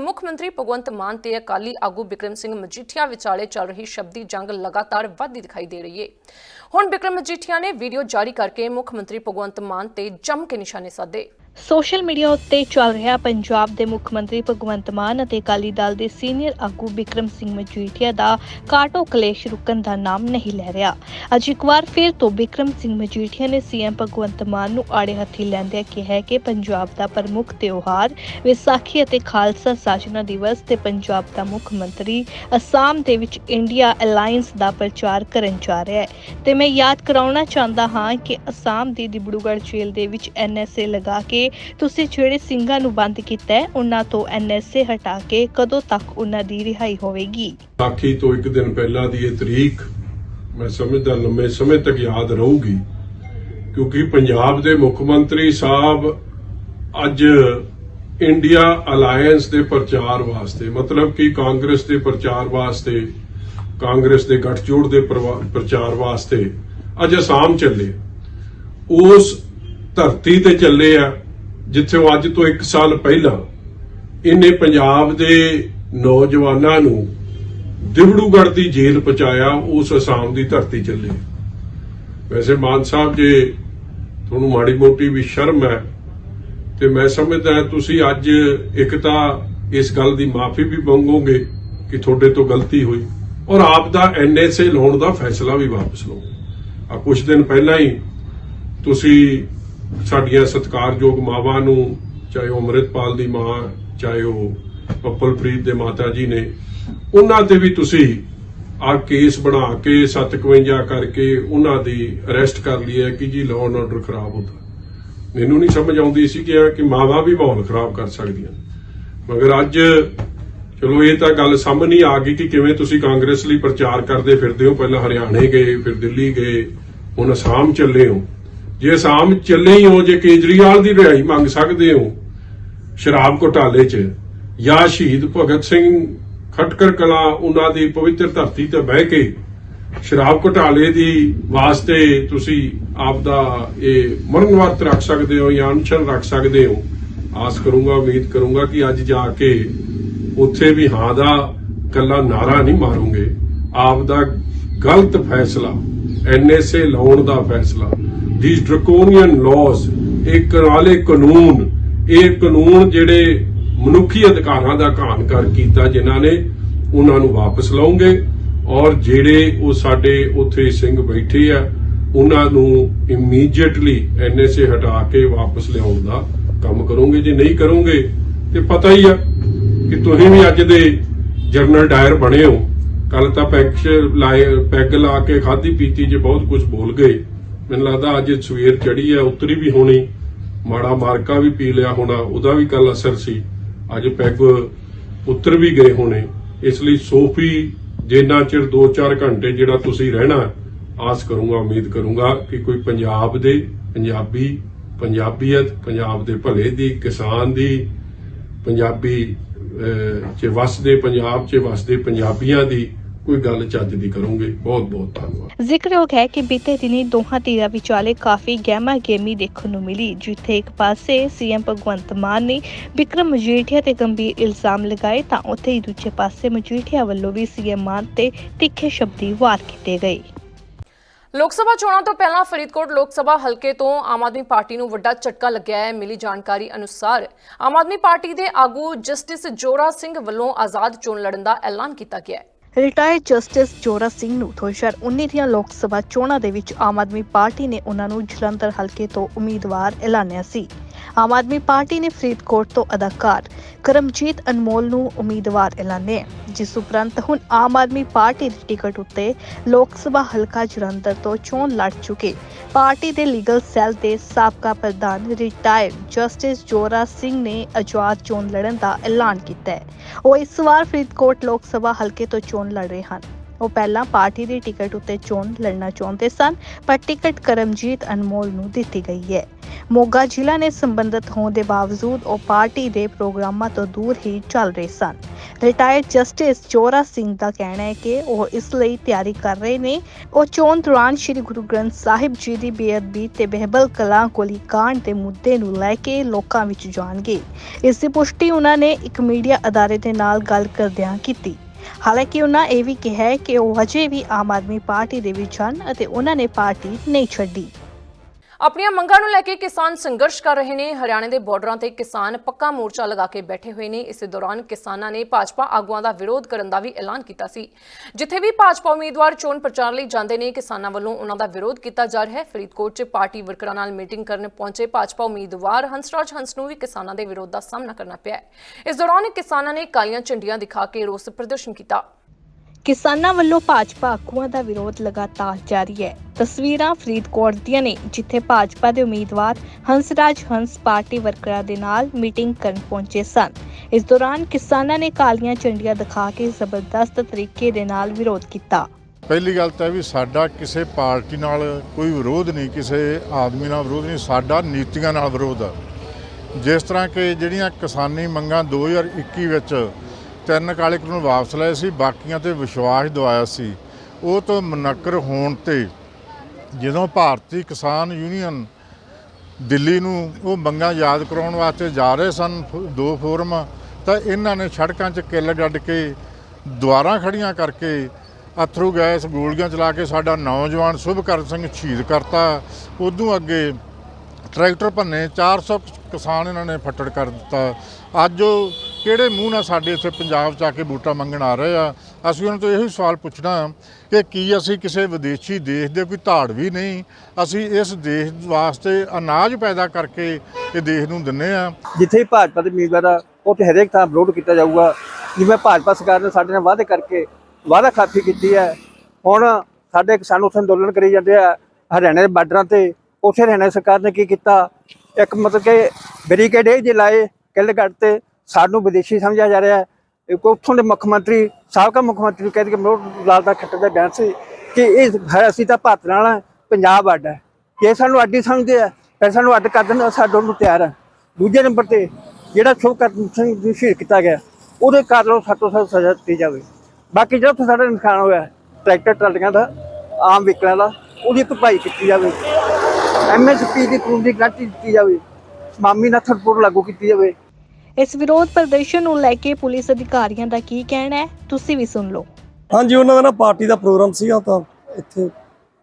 ਮੁੱਖ ਮੰਤਰੀ ਭਗਵੰਤ ਮਾਨ ਤੇ ਅਕਾਲੀ ਆਗੂ ਬਿਕਰਮ ਸਿੰਘ ਮਜੀਠੀਆ ਵਿਚਾਲੇ ਚੱਲ ਰਹੀ ਸ਼ਬਦੀ ਜੰਗ ਲਗਾਤਾਰ ਵੱਧਦੀ ਦਿਖਾਈ ਦੇ ਰਹੀ ਹੈ। ਹੁਣ ਬਿਕਰਮ ਮਜੀਠੀਆ ਨੇ ਵੀਡੀਓ ਜਾਰੀ ਕਰਕੇ ਮੁੱਖ ਮੰਤਰੀ ਭਗਵੰਤ ਮਾਨ ਤੇ ਜੰਮ ਕੇ ਨਿਸ਼ਾਨੇ ਸਾਧੇ। ਸੋਸ਼ਲ ਮੀਡੀਆ ਉੱਤੇ ਚੱਲ ਰਿਹਾ ਪੰਜਾਬ ਦੇ ਮੁੱਖ ਮੰਤਰੀ ਭਗਵੰਤ ਮਾਨ ਅਤੇ ਅਕਾਲੀ ਦਲ ਦੇ ਸੀਨੀਅਰ ਆਗੂ ਬਿਕਰਮ ਸਿੰਘ ਮਜੀਠੀਆ ਦਾ ਕਾਟੋ ਕਲੇਸ਼ ਰੁਕਣ ਦਾ ਨਾਮ ਨਹੀਂ ਲੈ ਰਿਹਾ। ਅੱਜ ਇੱਕ ਵਾਰ ਫਿਰ ਤੋਂ ਬਿਕਰਮ ਸਿੰਘ ਮਜੀਠੀਆ ਨੇ ਸੀਐਮ ਭਗਵੰਤ ਮਾਨ ਨੂੰ ਆੜੇ ਹੱਥੀ ਲੈਂਦਿਆਂ ਕਿਹਾ ਕਿ ਪੰਜਾਬ ਦਾ ਪ੍ਰਮੁੱਖ ਤਿਉਹਾਰ ਵਿਸਾਖੀ ਅਤੇ ਖਾਲਸਾ ਸਾਜਨਾ ਦਿਵਸ ਤੇ ਪੰਜਾਬ ਦਾ ਮੁੱਖ ਮੰਤਰੀ ਅਸਾਮ ਦੇ ਵਿੱਚ ਇੰਡੀਆ ਅਲਾਈਅੰਸ ਦਾ ਪ੍ਰਚਾਰ ਕਰਨ ਜਾ ਰਿਹਾ ਹੈ। ਤੇ ਮੈਂ ਯਾਦ ਕਰਾਉਣਾ ਚਾਹੁੰਦਾ ਹਾਂ ਕਿ ਅਸਾਮ ਦੀ ਡਿਬੜੂਗੜ੍ਹ ਜੇਲ੍ਹ ਦੇ ਵਿੱਚ ਐਨਐਸਏ ਲਗਾ ਕੇ ਤੁਸੀਂ ਜਿਹੜੇ ਸਿੰਘਾਂ ਨੂੰ ਬੰਦ ਕੀਤਾ ਹੈ, ਉਹਨਾਂ ਤੋਂ ਐਨਐਸਏ ਹਟਾ ਕੇ ਕਦੋਂ ਤੱਕ ਉਹਨਾਂ ਦੀ ਰਿਹਾਈ ਹੋਵੇਗੀ? ਸਾਖੀ ਤੋਂ ਇੱਕ ਦਿਨ ਪਹਿਲਾਂ ਦੀ ਇਹ ਤਰੀਕ ਮੈਂ ਸਮਝਦਾ, ਲੰਮੇ ਸਮੇਂ ਤੱਕ ਯਾਦ ਰਹੂਗੀ, ਕਿਉਂਕਿ ਪੰਜਾਬ ਦੇ ਮੁੱਖ ਮੰਤਰੀ ਸਾਹਿਬ ਅੱਜ ਇੰਡੀਆ ਅਲਾਈਅੰਸ ਦੇ ਪ੍ਰਚਾਰ ਵਾਸਤੇ, ਮਤਲਬ ਕਿ ਕਾਂਗਰਸ ਦੇ ਪ੍ਰਚਾਰ ਵਾਸਤੇ, ਕਾਂਗਰਸ ਦੇ ਗੱਠਜੋੜ ਦੇ ਪ੍ਰਚਾਰ ਵਾਸਤੇ ਅੱਜ ਅਸਾਮ ਚੱਲੇ ਉਸ ਧਰਤੀ ਤੇ ਚੱਲੇ ਆ ਜਿੱਥੇ ਉਹ ਅੱਜ ਤੋਂ 1 ਸਾਲ ਪਹਿਲਾਂ ਇਹਨੇ ਪੰਜਾਬ ਦੇ ਨੌਜਵਾਨਾਂ ਨੂੰ ਦਿਬੜੂਗੜ੍ਹ ਦੀ ਜੇਲ੍ਹ ਪਹੁੰਚਾਇਆ, ਉਸ ਅਸਾਮ ਦੀ ਧਰਤੀ ਚੱਲੇ। ਵੈਸੇ ਮਾਨ ਸਾਹਿਬ, ਜੇ ਤੁਹਾਨੂੰ ਮਾੜੀ ਮੋਟੀ ਵੀ ਸ਼ਰਮ ਹੈ, ਤੇ ਮੈਂ ਸਮਝਦਾ ਤੁਸੀਂ ਅੱਜ ਇੱਕ ਤਾਂ ਇਸ ਗੱਲ ਦੀ ਮਾਫੀ ਵੀ ਮੰਗੋਗੇ ਕਿ ਤੁਹਾਡੇ ਤੋਂ ਗਲਤੀ ਹੋਈ ਔਰ ਆਪ ਦਾ ਐਨਐਸਏ ਲਾਉਣ ਦਾ ਫੈਸਲਾ ਵੀ ਵਾਪਸ ਲਓ ਆ ਕੁਝ ਦਿਨ ਪਹਿਲਾਂ ਹੀ ਤੁਸੀਂ ਸਾਡੀਆਂ ਸਤਿਕਾਰਯੋਗ ਮਾਵਾਂ ਨੂੰ, ਚਾਹੇ ਉਹ ਅੰਮ੍ਰਿਤਪਾਲ ਦੀ ਮਾਂ, ਚਾਹੇ ਉਹ ਪੱਪਲਪ੍ਰੀਤ ਦੇ ਮਾਤਾ ਜੀ ਨੇ, ਉਹਨਾਂ ਤੇ ਵੀ ਤੁਸੀਂ ਆ ਕੇਸ ਬਣਾ ਕੇ 751 ਕਰਕੇ ਉਹਨਾਂ ਦੀ ਅਰੈਸਟ ਕਰ ਲਈ ਹੈ ਕਿ ਜੀ ਲਾਅ ਐਂਡ ਆਰਡਰ ਖਰਾਬ ਹੁੰਦਾ। ਮੈਨੂੰ ਨਹੀਂ ਸਮਝ ਆਉਂਦੀ ਸੀ ਕਿ ਕਿ ਮਾਵਾਂ ਵੀ ਮਾਹੌਲ ਖਰਾਬ ਕਰ ਸਕਦੀਆਂ ਮਗਰ ਅੱਜ, ਚਲੋ ਇਹ ਤਾਂ ਗੱਲ ਸਾਹਮਣੇ ਆ ਗਈ ਕਿ ਕਿਵੇਂ ਤੁਸੀਂ ਕਾਂਗਰਸ ਲਈ ਪ੍ਰਚਾਰ ਕਰਦੇ ਫਿਰਦੇ ਹੋ। ਪਹਿਲਾਂ ਹਰਿਆਣੇ ਗਏ, ਫਿਰ ਦਿੱਲੀ ਗਏ, ਹੁਣ ਅਸਾਮ ਚੱਲੇ ਹੋ। ਜੇ ਅਸਾਮ ਚੱਲੇ ਹੀ ਹੋ, ਜੇ ਕੇਜਰੀਵਾਲ ਦੀ ਰਿਹਾਈ ਮੰਗ ਸਕਦੇ ਹੋ, ਸ਼ਰਾਬ ਘੁਟਾਲੇ 'ਚ, ਜਾਂ ਸ਼ਹੀਦ ਭਗਤ ਸਿੰਘ ਖਟਕਰ ਕਲਾ ਉਹਨਾਂ ਦੀ ਪਵਿੱਤਰ ਧਰਤੀ ਤੇ ਬਹਿ ਕੇ ਸ਼ਰਾਬ ਘੁਟਾਲੇ ਦੀ ਵਾਸਤੇ ਤੁਸੀਂ ਆਪ ਦਾ ਇਹ ਮਰਨ ਰੱਖ ਸਕਦੇ ਹੋ, ਜਾਂ ਅਨਸ਼ਨ ਰੱਖ ਸਕਦੇ ਹੋ, ਆਸ ਕਰੂੰਗਾ, ਉਮੀਦ ਕਰੂੰਗਾ ਕਿ ਅੱਜ ਜਾ ਕੇ ਉੱਥੇ ਵੀ ਹਾਂ ਦਾ ਕੱਲਾ ਨਾਰਾ ਨਹੀਂ ਮਾਰੋਗੇ। ਆਪ ਦਾ ਗਲਤ ਫੈਸਲਾ ਐਨਐਸਏ ਲਾਉਣ ਦਾ ਫੈਸਲਾ। ਥੀਸ ਡਰਕੋਨੀਅਨ ਲਾਜ਼ ਇਹ ਕਰਾਲੇ ਕਾਨੂੰਨ, ਇਹ ਕਾਨੂੰਨ ਜਿਹੜੇ ਮਨੁੱਖੀ ਅਧਿਕਾਰਾਂ ਦਾ ਘਾਣ ਕਰ ਕੀਤਾ ਜਿਨ੍ਹਾਂ ਨੇ, ਉਹਨਾਂ ਨੂੰ ਵਾਪਸ ਲਾਉਂਗੇ ਔਰ ਜਿਹੜੇ ਉਹ ਸਾਡੇ ਉੱਥੇ ਸਿੰਘ ਬੈਠੇ ਆ, ਉਹਨਾਂ ਨੂੰ ਇਮੀਡੀਏਟਲੀ ਐਨਐਸਏ ਹਟਾ ਕੇ ਵਾਪਸ ਲਿਆਉਣ ਦਾ ਕੰਮ ਕਰੋਗੇ। ਜੇ ਨਹੀਂ ਕਰੋਗੇ, ਤੇ ਪਤਾ ਹੀ ਆ ਕਿ ਤੁਸੀਂ ਵੀ ਅੱਜ ਦੇ ਜਰਨਲ ਡਾਇਰ ਬਣੇ ਹੋ। ਕੱਲ ਤਾਂ ਪੈਗ ਲਾਏ, ਪੈਗ ਲਾ ਕੇ ਖਾਦੀ ਪੀਤੀ, ਜੇ ਬਹੁਤ ਕੁਝ ਬੋਲ ਗਏ। ਮੈਨੂੰ ਲੱਗਦਾ ਅੱਜ ਸਵੇਰ ਚੜੀ ਆ, ਉਤਰੀ ਵੀ ਹੋਣੀ, ਮਾੜਾ ਮਾਰਕਾ ਵੀ ਪੀ ਲਿਆ ਹੋਣਾ, ਉਹਦਾ ਵੀ ਕੱਲ ਅਸਰ ਸੀ। ਅੱਜ ਪੈਗ ਉਤਰ ਵੀ ਗਏ ਹੋਣੇ। ਇਸ ਲਈ ਸੋਫੀ, ਜਿੰਨਾ ਚਿਰ 2-4 ਘੰਟੇ ਜਿਹੜਾ ਤੁਸੀਂ ਰਹਿਣਾ, ਆਸ ਕਰੂੰਗਾ, ਉਮੀਦ ਕਰੂੰਗਾ ਕਿ ਕੋਈ ਪੰਜਾਬ ਦੇ, ਪੰਜਾਬੀ, ਪੰਜਾਬੀਅਤ, ਪੰਜਾਬ ਦੇ ਭਲੇ ਦੀ, ਕਿਸਾਨ ਦੀ, ਪੰਜਾਬੀ ਚ ਵਸਦੇ, ਪੰਜਾਬ ਚ ਵਸਦੇ ਪੰਜਾਬੀਆਂ ਦੀ ਕੋਈ ਗੱਲ ਚੱਜ ਦੀ ਕਰੋਗੇ। ਬਹੁਤ ਬਹੁਤ ਧੰਨਵਾਦ। ਜ਼ਿਕਰਯੋਗ ਹੈ ਕਿ ਬੀਤੇ ਦਿਨੀ ਦੋਹਾਂ ਧਿਰਾਂ ਵਿਚਾਲੇ ਕਾਫੀ ਗਹਿਮਾ ਗੇਮੀ ਦੇਖਣ ਨੂੰ ਮਿਲੀ ਜਿੱਥੇ ਇੱਕ ਪਾਸੇ ਸੀਐਮ ਭਗਵੰਤ ਮਾਨ ਨੇ ਵਿਕਰਮ ਮਜੀਠੀਆ ਤੇ ਗੰਭੀਰ ਇਲਜ਼ਾਮ ਲਗਾਏ ਤਾਂ ਉੱਥੇ ਹੀ ਦੂਜੇ ਪਾਸੇ ਮਜੀਠੀਆ ਵੱਲੋਂ ਵੀ ਸੀਐਮ ਮਾਨ ਤੇ ਤਿੱਖੇ ਸ਼ਬਦੀ ਵਾਰ ਕੀਤੇ ਗਏ। ਲੋਕ ਸਭਾ ਚੋਣਾਂ ਤੋਂ ਪਹਿਲਾਂ ਫਰੀਦਕੋਟ ਲੋਕ ਸਭਾ ਹਲਕੇ ਤੋਂ ਆਮ ਆਦਮੀ ਪਾਰਟੀ ਨੂੰ ਵੱਡਾ ਝਟਕਾ ਲੱਗਿਆ ਹੈ ਮਿਲੀ ਜਾਣਕਾਰੀ ਅਨੁਸਾਰ। ਆਮ ਆਦਮੀ ਪਾਰਟੀ ਦੇ ਆਗੂ ਜਸਟਿਸ ਜੋਰਾ ਸਿੰਘ ਵੱਲੋਂ ਆਜ਼ਾਦ ਚੋਣ ਲੜਨ ਦਾ ਐਲਾਨ ਕੀਤਾ ਗਿਆ ਹੈ। ਰਿਟਾਇਰਡ ਜਸਟਿਸ ਜੋਰਾ ਸਿੰਘ ਨੂੰ 2019 ਦੀਆਂ ਲੋਕ ਸਭਾ ਚੋਣਾਂ ਦੇ ਵਿੱਚ ਆਮ ਆਦਮੀ ਪਾਰਟੀ ਨੇ ਉਹਨਾਂ ਨੂੰ ਜਲੰਧਰ ਹਲਕੇ ਤੋਂ ਉਮੀਦਵਾਰ ਐਲਾਨਿਆ ਸੀ। ਆਮ ਆਦਮੀ ਪਾਰਟੀ ਨੇ ਫਰੀਦਕੋਟ ਤੋਂ ਅਦਾਕਾਰ ਕਰਮਜੀਤ ਅਨਮੋਲ ਨੂੰ ਉਮੀਦਵਾਰ ਐਲਾਨਿਆ ਜਿਸ ਉਪਰੰਤ ਹੁਣ ਆਮ ਆਦਮੀ ਪਾਰਟੀ ਦੀ ਟਿਕਟ ਉੱਤੇ ਲੋਕ ਸਭਾ ਹਲਕਾ ਜਲੰਧਰ ਤੋਂ ਚੋਣ ਲੜ ਚੁੱਕੇ। ਪਾਰਟੀ ਦੇ ਲੀਗਲ ਸੈੱਲ ਦੇ ਸਾਬਕਾ ਪ੍ਰਧਾਨ ਰਿਟਾਇਰਡ ਜਸਟਿਸ ਜੋਰਾ ਸਿੰਘ ਨੇ ਆਜ਼ਾਦ ਚੋਣ ਲੜਨ ਦਾ ਐਲਾਨ ਕੀਤਾ ਹੈ। ਉਹ ਇਸ ਵਾਰ ਫਰੀਦਕੋਟ ਲੋਕ ਸਭਾ ਹਲਕੇ ਤੋਂ ਚੋਣ ਲੜ ਰਹੇ ਹਨ। ਉਹ ਪਹਿਲਾਂ ਪਾਰਟੀ ਦੀ ਟਿਕਟ ਉੱਤੇ ਚੋਣ, ਲੜਨਾ ਚਾਹੁੰਦੇ ਸਨ, ਪਰ ਟਿਕਟ ਕਰਮਜੀਤ ਅਨਮੋਲ ਨੂੰ ਦਿੱਤੀ ਗਈ ਹੈ। ਮੋਗਾ ਜ਼ਿਲ੍ਹਾ ਨੇ ਸੰਬੰਧਿਤ ਹੋਣ ਦੇ ਬਾਵਜੂਦ ਉਹ ਪਾਰਟੀ ਦੇ ਪ੍ਰੋਗਰਾਮਾਂ ਤੋਂ ਦੂਰ ਹੀ ਚੱਲ ਰਹੇ ਸਨ। ਰਿਟਾਇਰਡ ਜਸਟਿਸ ਜੋਰਾ ਸਿੰਘ ਦਾ ਕਹਿਣਾ ਹੈ ਕਿ ਉਹ ਇਸ ਲਈ ਤਿਆਰੀ ਕਰ ਰਹੇ ਨੇ। ਉਹ ਚੋਣ ਦੌਰਾਨ ਸ੍ਰੀ ਗੁਰੂ ਗ੍ਰੰਥ ਸਾਹਿਬ ਜੀ ਦੀ ਬੇਅਦਬੀ ਤੇ ਬਹਿਬਲ ਕਲਾਂ ਗੋਲੀ ਕਾਂਡ ਦੇ ਮੁੱਦੇ ਨੂੰ ਲੈ ਕੇ ਲੋਕਾਂ ਵਿੱਚ ਜਾਣਗੇ। ਇਸ ਦੀ ਪੁਸ਼ਟੀ ਉਹਨਾਂ ਨੇ ਇੱਕ ਮੀਡੀਆ ਅਦਾਰੇ ਦੇ ਨਾਲ ਗੱਲ ਕਰਦਿਆਂ ਕੀਤੀ। ਹਾਲਾਂਕਿ ਉਹਨਾਂ ਇਹ ਵੀ ਕਿਹਾ ਹੈ ਕਿ ਉਹ ਹਜੇ ਵੀ ਆਮ ਆਦਮੀ ਪਾਰਟੀ ਦੇ ਵਿੱਚ ਹਨ ਅਤੇ ਉਹਨਾਂ ਨੇ ਪਾਰਟੀ ਨਹੀਂ ਛੱਡੀ। ਆਪਣੀਆਂ ਮੰਗਾਂ ਨੂੰ ਲੈ ਕੇ ਕਿਸਾਨ ਸੰਘਰਸ਼ ਕਰ ਰਹੇ ਨੇ। ਹਰਿਆਣੇ ਦੇ ਬਾਰਡਰਾਂ ਤੇ ਕਿਸਾਨ ਪੱਕਾ ਮੋਰਚਾ ਲਗਾ ਕੇ ਬੈਠੇ ਹੋਏ ਨੇ। ਇਸੇ ਦੌਰਾਨ ਕਿਸਾਨਾਂ ਨੇ ਭਾਜਪਾ ਆਗੂਆਂ ਦਾ ਵਿਰੋਧ ਕਰਨ ਦਾ ਵੀ ਐਲਾਨ ਕੀਤਾ ਸੀ। ਜਿੱਥੇ ਵੀ ਭਾਜਪਾ ਉਮੀਦਵਾਰ ਚੋਣ ਪ੍ਰਚਾਰ ਲਈ ਜਾਂਦੇ ਨੇ, ਕਿਸਾਨਾਂ ਵੱਲੋਂ ਉਹਨਾਂ ਦਾ ਵਿਰੋਧ ਕੀਤਾ ਜਾ ਰਿਹਾ ਹੈ। ਫਰੀਦਕੋਟ 'ਚ ਪਾਰਟੀ ਵਰਕਰਾਂ ਨਾਲ ਮੀਟਿੰਗ ਕਰਨ ਪਹੁੰਚੇ ਭਾਜਪਾ ਉਮੀਦਵਾਰ ਹੰਸਰਾਜ ਹੰਸ ਨੂੰ ਵੀ ਕਿਸਾਨਾਂ ਦੇ ਵਿਰੋਧ ਦਾ ਸਾਹਮਣਾ ਕਰਨਾ ਪਿਆ ਇਸ ਦੌਰਾਨ ਕਿਸਾਨਾਂ ਨੇ ਕਾਲੀਆਂ ਝੰਡੀਆਂ ਦਿਖਾ ਕੇ ਰੋਸ ਪ੍ਰਦਰਸ਼ਨ ਕੀਤਾ। ਕਿਸਾਨਾਂ ਵੱਲੋਂ ਭਾਜਪਾ ਆਗੂਆਂ ਦਾ ਵਿਰੋਧ ਲਗਾਤਾਰ ਜਾਰੀ ਹੈ। ਤਸਵੀਰਾਂ ਫਰੀਦਕੋਟ ਦੀਆਂ ਨੇ, ਜਿੱਥੇ ਭਾਜਪਾ ਦੇ ਉਮੀਦਵਾਰ ਹੰਸਰਾਜ ਹੰਸ ਪਾਰਟੀ ਵਰਕਰਾਂ ਦੇ ਨਾਲ ਮੀਟਿੰਗ ਕਰਨ ਪਹੁੰਚੇ ਸਨ। ਇਸ ਦੌਰਾਨ ਕਿਸਾਨਾਂ ਨੇ ਕਾਲੀਆਂ ਝੰਡੀਆਂ ਦਿਖਾ ਕੇ ਜ਼ਬਰਦਸਤ ਤਰੀਕੇ ਦੇ ਨਾਲ ਵਿਰੋਧ ਕੀਤਾ। ਪਹਿਲੀ ਗੱਲ ਤਾਂ ਇਹ ਵੀ ਸਾਡਾ ਕਿਸੇ ਪਾਰਟੀ ਨਾਲ ਕੋਈ ਵਿਰੋਧ ਨਹੀਂ, ਕਿਸੇ ਆਦਮੀ ਨਾਲ ਵਿਰੋਧ ਨਹੀਂ, ਸਾਡਾ ਨੀਤੀਆਂ ਨਾਲ ਵਿਰੋਧ ਆ। ਜਿਸ ਤਰ੍ਹਾਂ ਕਿ ਜਿਹੜੀਆਂ ਕਿਸਾਨੀ ਮੰਗਾਂ 2021 ਵਿੱਚ ਤਿੰਨ ਕਾਲੇ ਕਾਨੂੰਨ ਵਾਪਸ ਲਏ ਸੀ, ਬਾਕੀਆਂ ਤੇ ਵਿਸ਼ਵਾਸ ਦਿਵਾਇਆ ਸੀ। ਉਹ ਤੋਂ ਮੁਨੱਕਰ ਹੋਣ ਤੇ ਜਦੋਂ ਭਾਰਤੀ ਕਿਸਾਨ ਯੂਨੀਅਨ ਦਿੱਲੀ ਨੂੰ ਉਹ ਮੰਗਾਂ ਯਾਦ ਕਰਾਉਣ ਵਾਸਤੇ ਜਾ ਰਹੇ ਸਨ, ਫ- ਦੋ ਫੋਰਮ, ਤਾਂ ਇਹਨਾਂ ਨੇ ਸੜਕਾਂ 'ਚ ਕਿੱਲ ਗੱਡ ਕੇ ਦੁਆਰਾ ਖੜੀਆਂ ਕਰਕੇ ਅਥਰੂ ਗੈਸ ਗੋਲੀਆਂ ਚਲਾ ਕੇ ਸਾਡਾ ਨੌਜਵਾਨ ਸੁਭਕਰਨ ਸਿੰਘ ਸ਼ਹੀਦ ਕਰਤਾ। ਉਦੋਂ ਅੱਗੇ ਟਰੈਕਟਰ ਭੰਨੇ 400 ਕਿਸਾਨ ਇਹਨਾਂ ਨੇ ਫੱਟੜ ਕਰ ਦਿੱਤਾ। ਅੱਜ ਉਹ ਕਿਹੜੇ ਮੂੰਹ ਨਾਲ ਸਾਡੇ ਇੱਥੇ ਪੰਜਾਬ 'ਚ ਆ ਕੇ ਵੋਟਾਂ ਮੰਗਣ ਆ ਰਹੇ ਆ? ਅਸੀਂ ਉਹਨਾਂ ਤੋਂ ਇਹੋ ਹੀ ਸਵਾਲ ਪੁੱਛਣਾ ਕਿ ਕੀ ਅਸੀਂ ਕਿਸੇ ਵਿਦੇਸ਼ੀ ਦੇਸ਼ ਦੇ ਕੋਈ ਧਾੜ ਵੀ ਨਹੀਂ? ਅਸੀਂ ਇਸ ਦੇਸ਼ ਵਾਸਤੇ ਅਨਾਜ ਪੈਦਾ ਕਰਕੇ ਇਹ ਦੇਸ਼ ਨੂੰ ਦਿੰਨੇ ਆ। ਜਿੱਥੇ ਭਾਜਪਾ ਦੇ ਉਮੀਦਵਾਰ ਆ, ਉੱਥੇ ਹਰੇਕ ਥਾਂ ਵਿਰੋਧ ਕੀਤਾ ਜਾਊਗਾ। ਜਿਵੇਂ ਭਾਜਪਾ ਸਰਕਾਰ ਨੇ ਸਾਡੇ ਨਾਲ ਵਾਅਦੇ ਕਰਕੇ ਵਾਅਦਾ ਖਾਫੀ ਕੀਤੀ ਹੈ, ਹੁਣ ਸਾਡੇ ਕਿਸਾਨ ਉੱਥੇ ਅੰਦੋਲਨ ਕਰੀ ਜਾਂਦੇ ਆ, ਹਰਿਆਣਾ ਦੇ ਬਾਰਡਰਾਂ ਤੇ। ਉੱਥੇ ਹਰਿਆਣਾ ਸਰਕਾਰ ਨੇ ਕੀ ਕੀਤਾ? ਇੱਕ ਮਤਲਬ ਕਿ ਬੈਰੀਕੇਡ ਇਹ ਜੇ ਲਾਏ ਕਿਲਗੜ ਤੇ। ਸਾਨੂੰ ਵਿਦੇਸ਼ੀ ਸਮਝਿਆ ਜਾ ਰਿਹਾ ਹੈ। ਉੱਥੋਂ ਦੇ ਮੁੱਖ ਮੰਤਰੀ ਸਾਬਕਾ ਮੁੱਖ ਮੰਤਰੀ ਨੂੰ ਕਹਿੰਦੇ ਕਿ ਮਨੋਹਰ ਲਾਲ ਦਾ ਖੱਟਰ ਦਾ ਬਿਆਨ ਸੀ ਕਿ ਇਹ ਅਸੀਂ ਤਾਂ ਭਾਰਤ ਨਾਲ ਆ, ਪੰਜਾਬ ਅੱਡ ਹੈ। ਜੇ ਸਾਨੂੰ ਅੱਡੀ ਸਮਝਦੇ ਆ ਫਿਰ ਸਾਨੂੰ ਅੱਡ ਕਰ ਦੇਣ ਸਾਡੋਂ ਨੂੰ ਤਿਆਰ ਹੈ ਦੂਜੇ ਨੰਬਰ ਤੇ ਜਿਹੜਾ ਸ਼ੁਭਕਰਨ ਸਿੰਘ ਨੂੰ ਸ਼ਹੀਦ ਕੀਤਾ ਗਿਆ ਉਹਦੇ ਕਾਰਨ ਸਾਤੋਂ ਸਖਤ ਸਜ਼ਾ ਦਿੱਤੀ ਜਾਵੇ। ਬਾਕੀ ਜਿਹੜਾ ਉੱਥੇ ਸਾਡਾ ਨੁਕਸਾਨ ਹੋਇਆ ਟਰੈਕਟਰ ਟਰਾਲੀਆਂ ਦਾ ਆਮ ਵਿਕਲਾਂ ਦਾ ਉਹਦੀ ਭਰਪਾਈ ਕੀਤੀ ਜਾਵੇ। ਐਮਐਸਪੀ ਦੀ ਕਾਨੂੰਨ ਦੀ ਗਾਰੰਟੀ ਦਿੱਤੀ ਜਾਵੇ। ਮਾਮੀ ਨਾਥ ਰਿਪੋਰਟ ਲਾਗੂ ਕੀਤੀ ਜਾਵੇ। ਇਸ ਵਿਰੋਧ ਪ੍ਰਦਰਸ਼ਨ ਨੂੰ ਲੈ ਕੇ ਪੁਲਿਸ ਅਧਿਕਾਰੀਆਂ ਦਾ ਕੀ ਕਹਿਣਾ ਹੈ? ਤੁਸੀਂ ਵੀ ਸੁਣ ਲਓ। ਹਾਂਜੀ, ਉਹਨਾਂ ਦਾ ਨਾ ਪਾਰਟੀ ਦਾ ਪ੍ਰੋਗਰਾਮ ਸੀਗਾ ਤਾਂ ਇੱਥੇ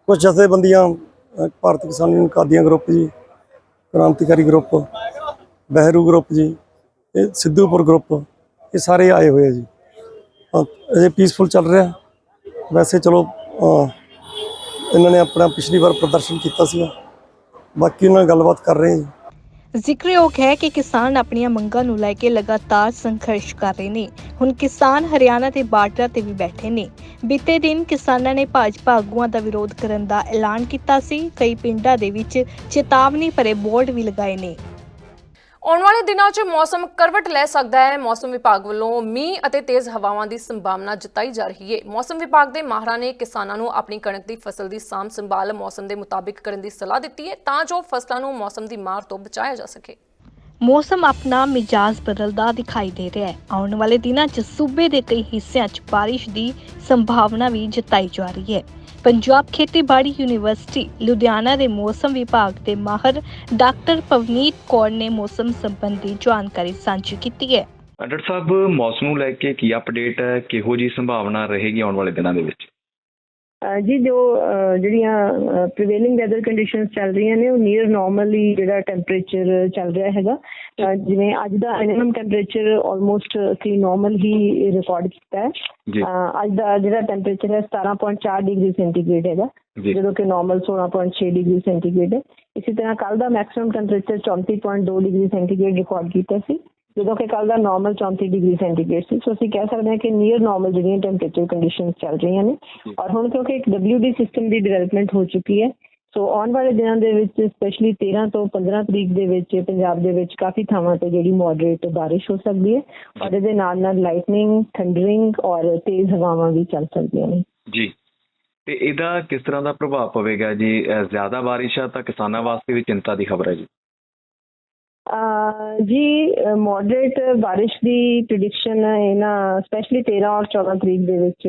ਕੁਝ ਜਥੇਬੰਦੀਆਂ, ਅਹ, ਭਾਰਤ ਕਿਸਾਨ ਯੂਨੀਅਨ, ਕਾਦੀਆਂ ਗਰੁੱਪ ਜੀ, ਕ੍ਰਾਂਤੀਕਾਰੀ ਗਰੁੱਪ, ਬਹਿਰੂ ਗਰੁੱਪ ਜੀ, ਇਹ ਸਿੱਧੂਪੁਰ ਗਰੁੱਪ, ਇਹ ਸਾਰੇ ਆਏ ਹੋਏ ਆ ਜੀ। ਅਹ ਅਜੇ ਪੀਸਫੁਲ ਚੱਲ ਰਿਹਾ। ਵੈਸੇ ਚਲੋ, ਅਹ, ਇਹਨਾਂ ਨੇ ਆਪਣਾ ਪਿਛਲੀ ਵਾਰ ਪ੍ਰਦਰਸ਼ਨ ਕੀਤਾ ਸੀਗਾ। ਬਾਕੀ ਉਹਨਾਂ ਨਾਲ ਗੱਲਬਾਤ ਕਰ ਰਹੇ ਹਾਂ ਜੀ। ਜ਼ਿਕਰਯੋਗ ਹੈ ਕਿ ਕਿਸਾਨ ਆਪਣੀਆਂ ਮੰਗਾਂ ਨੂੰ ਲੈ ਕੇ ਲਗਾਤਾਰ ਸੰਘਰਸ਼ ਕਰ ਰਹੇ ਨੇ। ਹੁਣ ਕਿਸਾਨ ਹਰਿਆਣਾ ਦੇ ਬਾਰਡਰਾਂ ਤੇ ਵੀ ਬੈਠੇ ਨੇ। ਬੀਤੇ ਦਿਨ ਕਿਸਾਨਾਂ ਨੇ ਭਾਜਪਾ ਆਗੂਆਂ ਦਾ ਵਿਰੋਧ ਕਰਨ ਦਾ ਐਲਾਨ ਕੀਤਾ ਸੀ। ਕਈ ਪਿੰਡਾਂ ਦੇ ਵਿੱਚ ਚੇਤਾਵਨੀ ਭਰੇ ਬੋਰਡ ਵੀ ਲਗਾਏ ਨੇ। ਆਉਣ ਵਾਲੇ ਦਿਨਾਂ 'ਚ ਮੌਸਮ ਕਰਵਟ ਲੈ ਸਕਦਾ ਹੈ। ਮੌਸਮ ਵਿਭਾਗ ਵੱਲੋਂ ਮੀਂਹ ਅਤੇ ਤੇਜ਼ ਹਵਾਵਾਂ ਦੀ ਸੰਭਾਵਨਾ ਜਤਾਈ ਜਾ ਰਹੀ ਹੈ। ਮੌਸਮ ਵਿਭਾਗ ਦੇ ਮਾਹਰਾਂ ਨੇ ਕਿਸਾਨਾਂ ਨੂੰ ਆਪਣੀ ਕਣਕ ਦੀ ਫਸਲ ਦੀ ਸਾਂਭ ਸੰਭਾਲ ਮੌਸਮ ਦੇ ਮੁਤਾਬਿਕ ਕਰਨ ਦੀ ਸਲਾਹ ਦਿੱਤੀ ਹੈ ਤਾਂ ਜੋ ਫਸਲਾਂ ਨੂੰ ਮੌਸਮ ਦੀ ਮਾਰ ਤੋਂ ਬਚਾਇਆ ਜਾ ਸਕੇ। ਮੌਸਮ ਆਪਣਾ ਮਿਜਾਜ਼ ਬਦਲਦਾ ਦਿਖਾਈ ਦੇ ਰਿਹਾ ਹੈ। ਆਉਣ ਵਾਲੇ ਦਿਨਾਂ 'ਚ ਸੂਬੇ ਦੇ ਕਈ ਹਿੱਸਿਆਂ 'ਚ ਬਾਰਿਸ਼ ਦੀ ਸੰਭਾਵਨਾ ਵੀ ਜਤਾਈ ਜਾ ਰਹੀ ਹੈ। ਪੰਜਾਬ ਖੇਤੀਬਾੜੀ ਯੂਨੀਵਰਸਿਟੀ, ਲੁਧਿਆਣਾ ਦੇ ਮੌਸਮ ਵਿਭਾਗ ਦੇ ਮਾਹਰ ਡਾਕਟਰ ਪਵਨੀਤ ਕੌਰ ਨੇ ਮੌਸਮ ਸੰਬੰਧੀ ਜਾਣਕਾਰੀ ਸਾਂਝੀ ਕੀਤੀ ਹੈ। ਡਾਕਟਰ ਸਾਹਿਬ, ਮੌਸਮ ਨੂੰ ਲੈ ਕੇ ਕੀ ਅਪਡੇਟ ਹੈ, ਕਿਹੋ ਜੀ ਸੰਭਾਵਨਾ ਰਹੇਗੀ ਆਉਣ ਵਾਲੇ ਦਿਨਾਂ ਦੇ ਵਿੱਚ? ਜੀ ਜੋ ਜਿਹੜੀਆਂ ਪ੍ਰੀਵੇਲਿੰਗ ਵੈਦਰ ਕੰਡੀਸ਼ਨਸ ਚੱਲ ਰਹੀਆਂ ਨੇ ਉਹ ਨੀਅਰ ਨਾਰਮਲੀ ਜਿਹੜਾ ਟੈਂਪਰੇਚਰ ਚੱਲ ਰਿਹਾ ਹੈਗਾ। ਜਿਵੇਂ ਅੱਜ ਦਾ ਮਿਨੀਮਮ ਟੈਂਪਰੇਚਰ ਆਲਮੋਸਟ ਅਸੀਂ ਨਾਰਮਲ ਹੀ ਰਿਕਾਰਡ ਕੀਤਾ ਹੈ। ਅੱਜ ਦਾ ਜਿਹੜਾ ਟੈਂਪਰੇਚਰ ਹੈ 17.4 ਡਿਗਰੀ ਸੈਂਟੀਗ੍ਰੇਡ ਹੈਗਾ। ਜਦੋਂ ਕਿ ਨਾਰਮਲ 16.6 ਡਿਗਰੀ ਸੈਂਟੀਗ੍ਰੇਡ ਹੈ। ਇਸੇ ਤਰ੍ਹਾਂ ਕੱਲ ਦਾ maximum temperature 34.2 degree centigrade record ਕੀਤਾ ਸੀ। ਜਦੋਂ ਕਿ ਕੱਲ ਦਾ ਨਾਰਮਲ 34 ਡਿਗਰੀ ਸੈਂਟੀਗ੍ਰੇਡ ਸੀ ਸੋ ਅਸੀਂ ਕਹਿ ਸਕਦੇ ਹਾਂ ਕਿ ਨੀਅਰ ਨਾਰਮਲ ਜਿਹੜੀਆਂ ਟੈਂਪਰੇਚਰ ਕੰਡੀਸ਼ਨਸ ਚੱਲ ਰਹੀਆਂ ਨੇ। ਔਰ ਹੁਣ ਕਿਉਂਕਿ ਇੱਕ WD ਸਿਸਟਮ ਦੀ ਡਿਵੈਲਪਮੈਂਟ ਹੋ ਚੁੱਕੀ ਹੈ ਸੋ ਆਉਣ ਵਾਲੇ ਦਿਨਾਂ ਦੇ ਵਿੱਚ ਸਪੈਸ਼ਲੀ 13 ਤੋਂ 15 ਤਰੀਕ ਦੇ ਵਿੱਚ ਪੰਜਾਬ ਦੇ ਵਿੱਚ ਕਾਫੀ ਥਾਵਾਂ ਤੇ ਜਿਹੜੀ ਮੋਡਰੇਟ ਬਾਰਿਸ਼ ਹੋ ਸਕਦੀ ਹੈ। ਔਰ ਇਹਦੇ ਨਾਲ ਨਾਲ ਲਾਈਟਨਿੰਗ ਥੰਡਰਿੰਗ ਔਰ ਤੇਜ਼ ਹਵਾਵਾਂ ਵੀ ਚੱਲ ਸਕਦੀਆਂ ਨੇ। ਜੀ। ਤੇ ਇਹਦਾ ਕਿਸ ਤਰ੍ਹਾਂ ਦਾ ਪ੍ਰਭਾਵ ਪਵੇਗਾ ਜੀ? ਜ਼ਿਆਦਾ ਬਾਰਿਸ਼ ਆ ਤਾਂ ਕਿਸਾਨਾਂ ਵਾਸਤੇ ਵੀ ਚਿੰਤਾ ਦੀ ਖਬਰ ਹੈ ਜੀ। ਜੀ ਮੋਡਰੇਟ ਬਾਰਿਸ਼ ਦੀ ਪ੍ਰਿਡਿਕਸ਼ਨ ਇਹਨਾਂ ਸਪੈਸ਼ਲੀ 13 ਔਰ 14 ਤਰੀਕ ਦੇ ਵਿੱਚ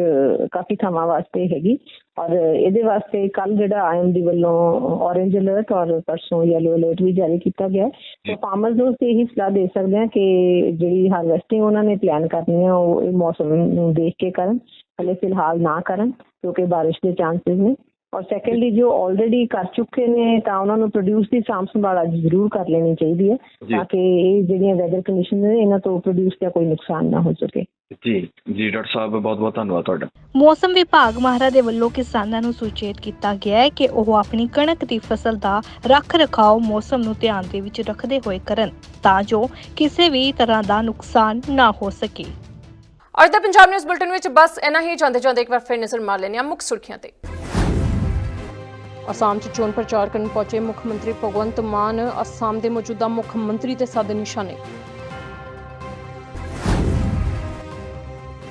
ਕਾਫੀ ਥਾਵਾਂ ਵਾਸਤੇ ਹੈਗੀ। ਔਰ ਇਹਦੇ ਵਾਸਤੇ ਕੱਲ ਜਿਹੜਾ ਆਈਐਮਡੀ ਵੱਲੋਂ ਔਰੇਂਜ ਅਲਰਟ ਔਰ ਪਰਸੋਂ ਯੈਲੋ ਅਲਰਟ ਵੀ ਜਾਰੀ ਕੀਤਾ ਗਿਆ। ਸੋ ਫਾਰਮਰਸ ਨੂੰ ਅਸੀਂ ਇਹੀ ਸਲਾਹ ਦੇ ਸਕਦੇ ਹਾਂ ਕਿ ਜਿਹੜੀ ਹਾਰਵੈਸਟਿੰਗ ਉਹਨਾਂ ਨੇ ਪਲਾਨ ਕਰਨੀ ਹੈ ਉਹ ਇਹ ਮੌਸਮ ਨੂੰ ਦੇਖ ਕੇ ਕਰਨ ਹਲੇ ਫਿਲਹਾਲ ਨਾ ਕਰਨ ਕਿਉਂਕਿ ਬਾਰਿਸ਼ ਦੇ ਚਾਂਸਸ ਨੇ। ਔਰ ਸੈਕੰਡਲੀ ਜੋ ਆਲਰੇਡੀ ਕਰ ਚੁੱਕੇ ਨੇ ਤਾਂ ਉਹਨਾਂ ਨੂੰ ਪ੍ਰੋਡਿਊਸ ਦੀ ਸਾਂਭ ਸੰਭਾਲ ਅੱਜ ਜ਼ਰੂਰ ਕਰ ਲੈਣੀ ਚਾਹੀਦੀ ਹੈ ਤਾਂ ਕਿ ਇਹ ਜਿਹੜੀਆਂ ਵੈਦਰ ਕੰਡੀਸ਼ਨ ਨੇ ਇਹਨਾਂ ਤੋਂ ਪ੍ਰੋਡਿਊਸ ਦਾ ਕੋਈ ਨੁਕਸਾਨ ਨਾ ਹੋ ਸਕੇ। ਜੀ ਜੀ ਡਾਕਟਰ ਸਾਹਿਬ ਬਹੁਤ ਬਹੁਤ ਧੰਨਵਾਦ ਤੁਹਾਡਾ। ਮੌਸਮ ਵਿਭਾਗ ਮਹਾਰਾ ਦੇ ਵੱਲੋਂ ਕਿਸਾਨਾਂ ਨੂੰ ਸੁਚੇਤ ਕੀਤਾ ਗਿਆ ਹੈ ਕਿ ਉਹ ਆਪਣੀ ਕਣਕ ਦੀ ਫਸਲ ਦਾ ਰੱਖ ਰਖਾਓ ਮੌਸਮ ਨੂੰ ਧਿਆਨ ਦੇ ਵਿੱਚ ਰੱਖਦੇ ਹੋਏ ਕਰਨ ਤਾਂ ਜੋ ਕਿਸੇ ਵੀ ਤਰ੍ਹਾਂ ਦਾ ਨੁਕਸਾਨ ਨਾ ਹੋ ਸਕੇ। ਅੱਜ ਦਾ ਪੰਜਾਬ ਨਿਊਜ਼ ਬੁਲਟਨ ਵਿੱਚ ਬਸ ਇੰਨਾ ਹੀ। ਜਾਂਦੇ ਜਾਂਦੇ ਇੱਕ ਵਾਰ ਫਿਰ ਨਜ਼ਰ ਮਾਰ ਲੈਂਦੇ ਹਾਂ ਮੁੱਖ ਸੁਰਖੀਆਂ ਤੇ। ਅਸਾਮ 'ਚ ਚੋਣ ਪ੍ਰਚਾਰ ਕਰਨ ਪਹੁੰਚੇ ਮੁੱਖ ਮੰਤਰੀ ਭਗਵੰਤ ਮਾਨ, ਅਸਾਮ ਦੇ ਮੌਜੂਦਾ ਮੁੱਖ ਮੰਤਰੀ ਤੇ ਸਾਧੇ ਨਿਸ਼ਾਨੇ।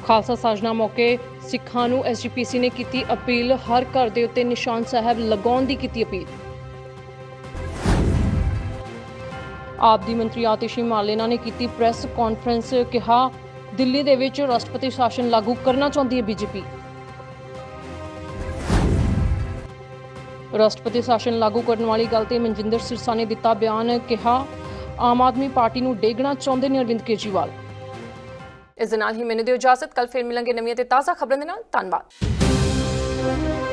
ਖਾਲਸਾ ਸਾਜਨਾ ਮੌਕੇ ਸਿੱਖਾਂ ਨੂੰ ਐਸਜੀਪੀਸੀ ਨੇ ਕੀਤੀ ਅਪੀਲ, ਹਰ ਘਰ ਦੇ ਉੱਤੇ ਨਿਸ਼ਾਨ ਸਾਹਿਬ ਲਗਾਉਣ ਦੀ ਕੀਤੀ ਅਪੀਲ। ਆਪ ਦੀ ਮੰਤਰੀ ਆਤਿਸ਼ੀ ਮਾਲੇਨਾ ਨੇ ਕੀਤੀ ਪ੍ਰੈਸ ਕਾਨਫਰੰਸ, ਕਿਹਾ, ਦਿੱਲੀ ਦੇ ਵਿੱਚ ਰਾਸ਼ਟਰਪਤੀ ਸ਼ਾਸਨ ਲਾਗੂ ਕਰਨਾ ਚਾਹੁੰਦੀ ਹੈ ਬੀਜੇਪੀ ਰਾਸ਼ਟਰਪਤੀ ਸ਼ਾਸਨ ਲਾਗੂ ਕਰਨ ਵਾਲੀ ਗੱਲ ਤੇ ਮਨਜਿੰਦਰ ਸਿਰਸਾ ਨੇ ਦਿੱਤਾ ਬਿਆਨ ਕਿਹਾ, ਆਮ ਆਦਮੀ ਪਾਰਟੀ ਨੂੰ ਡੇਗਣਾ ਚਾਹੁੰਦੇ ਨੇ ਅਰਵਿੰਦ ਕੇਜਰੀਵਾਲ। ਇਸ ਦੇ ਨਾਲ ਹੀ ਮੈਨੂੰ ਦਿਓ ਇਜਾਜ਼ਤ ਕੱਲ ਫਿਰ ਮਿਲਾਂਗੇ ਨਵੀਆਂ ਤੇ ਤਾਜ਼ਾ ਖਬਰਾਂ ਦੇ ਨਾਲ। ਧੰਨਵਾਦ।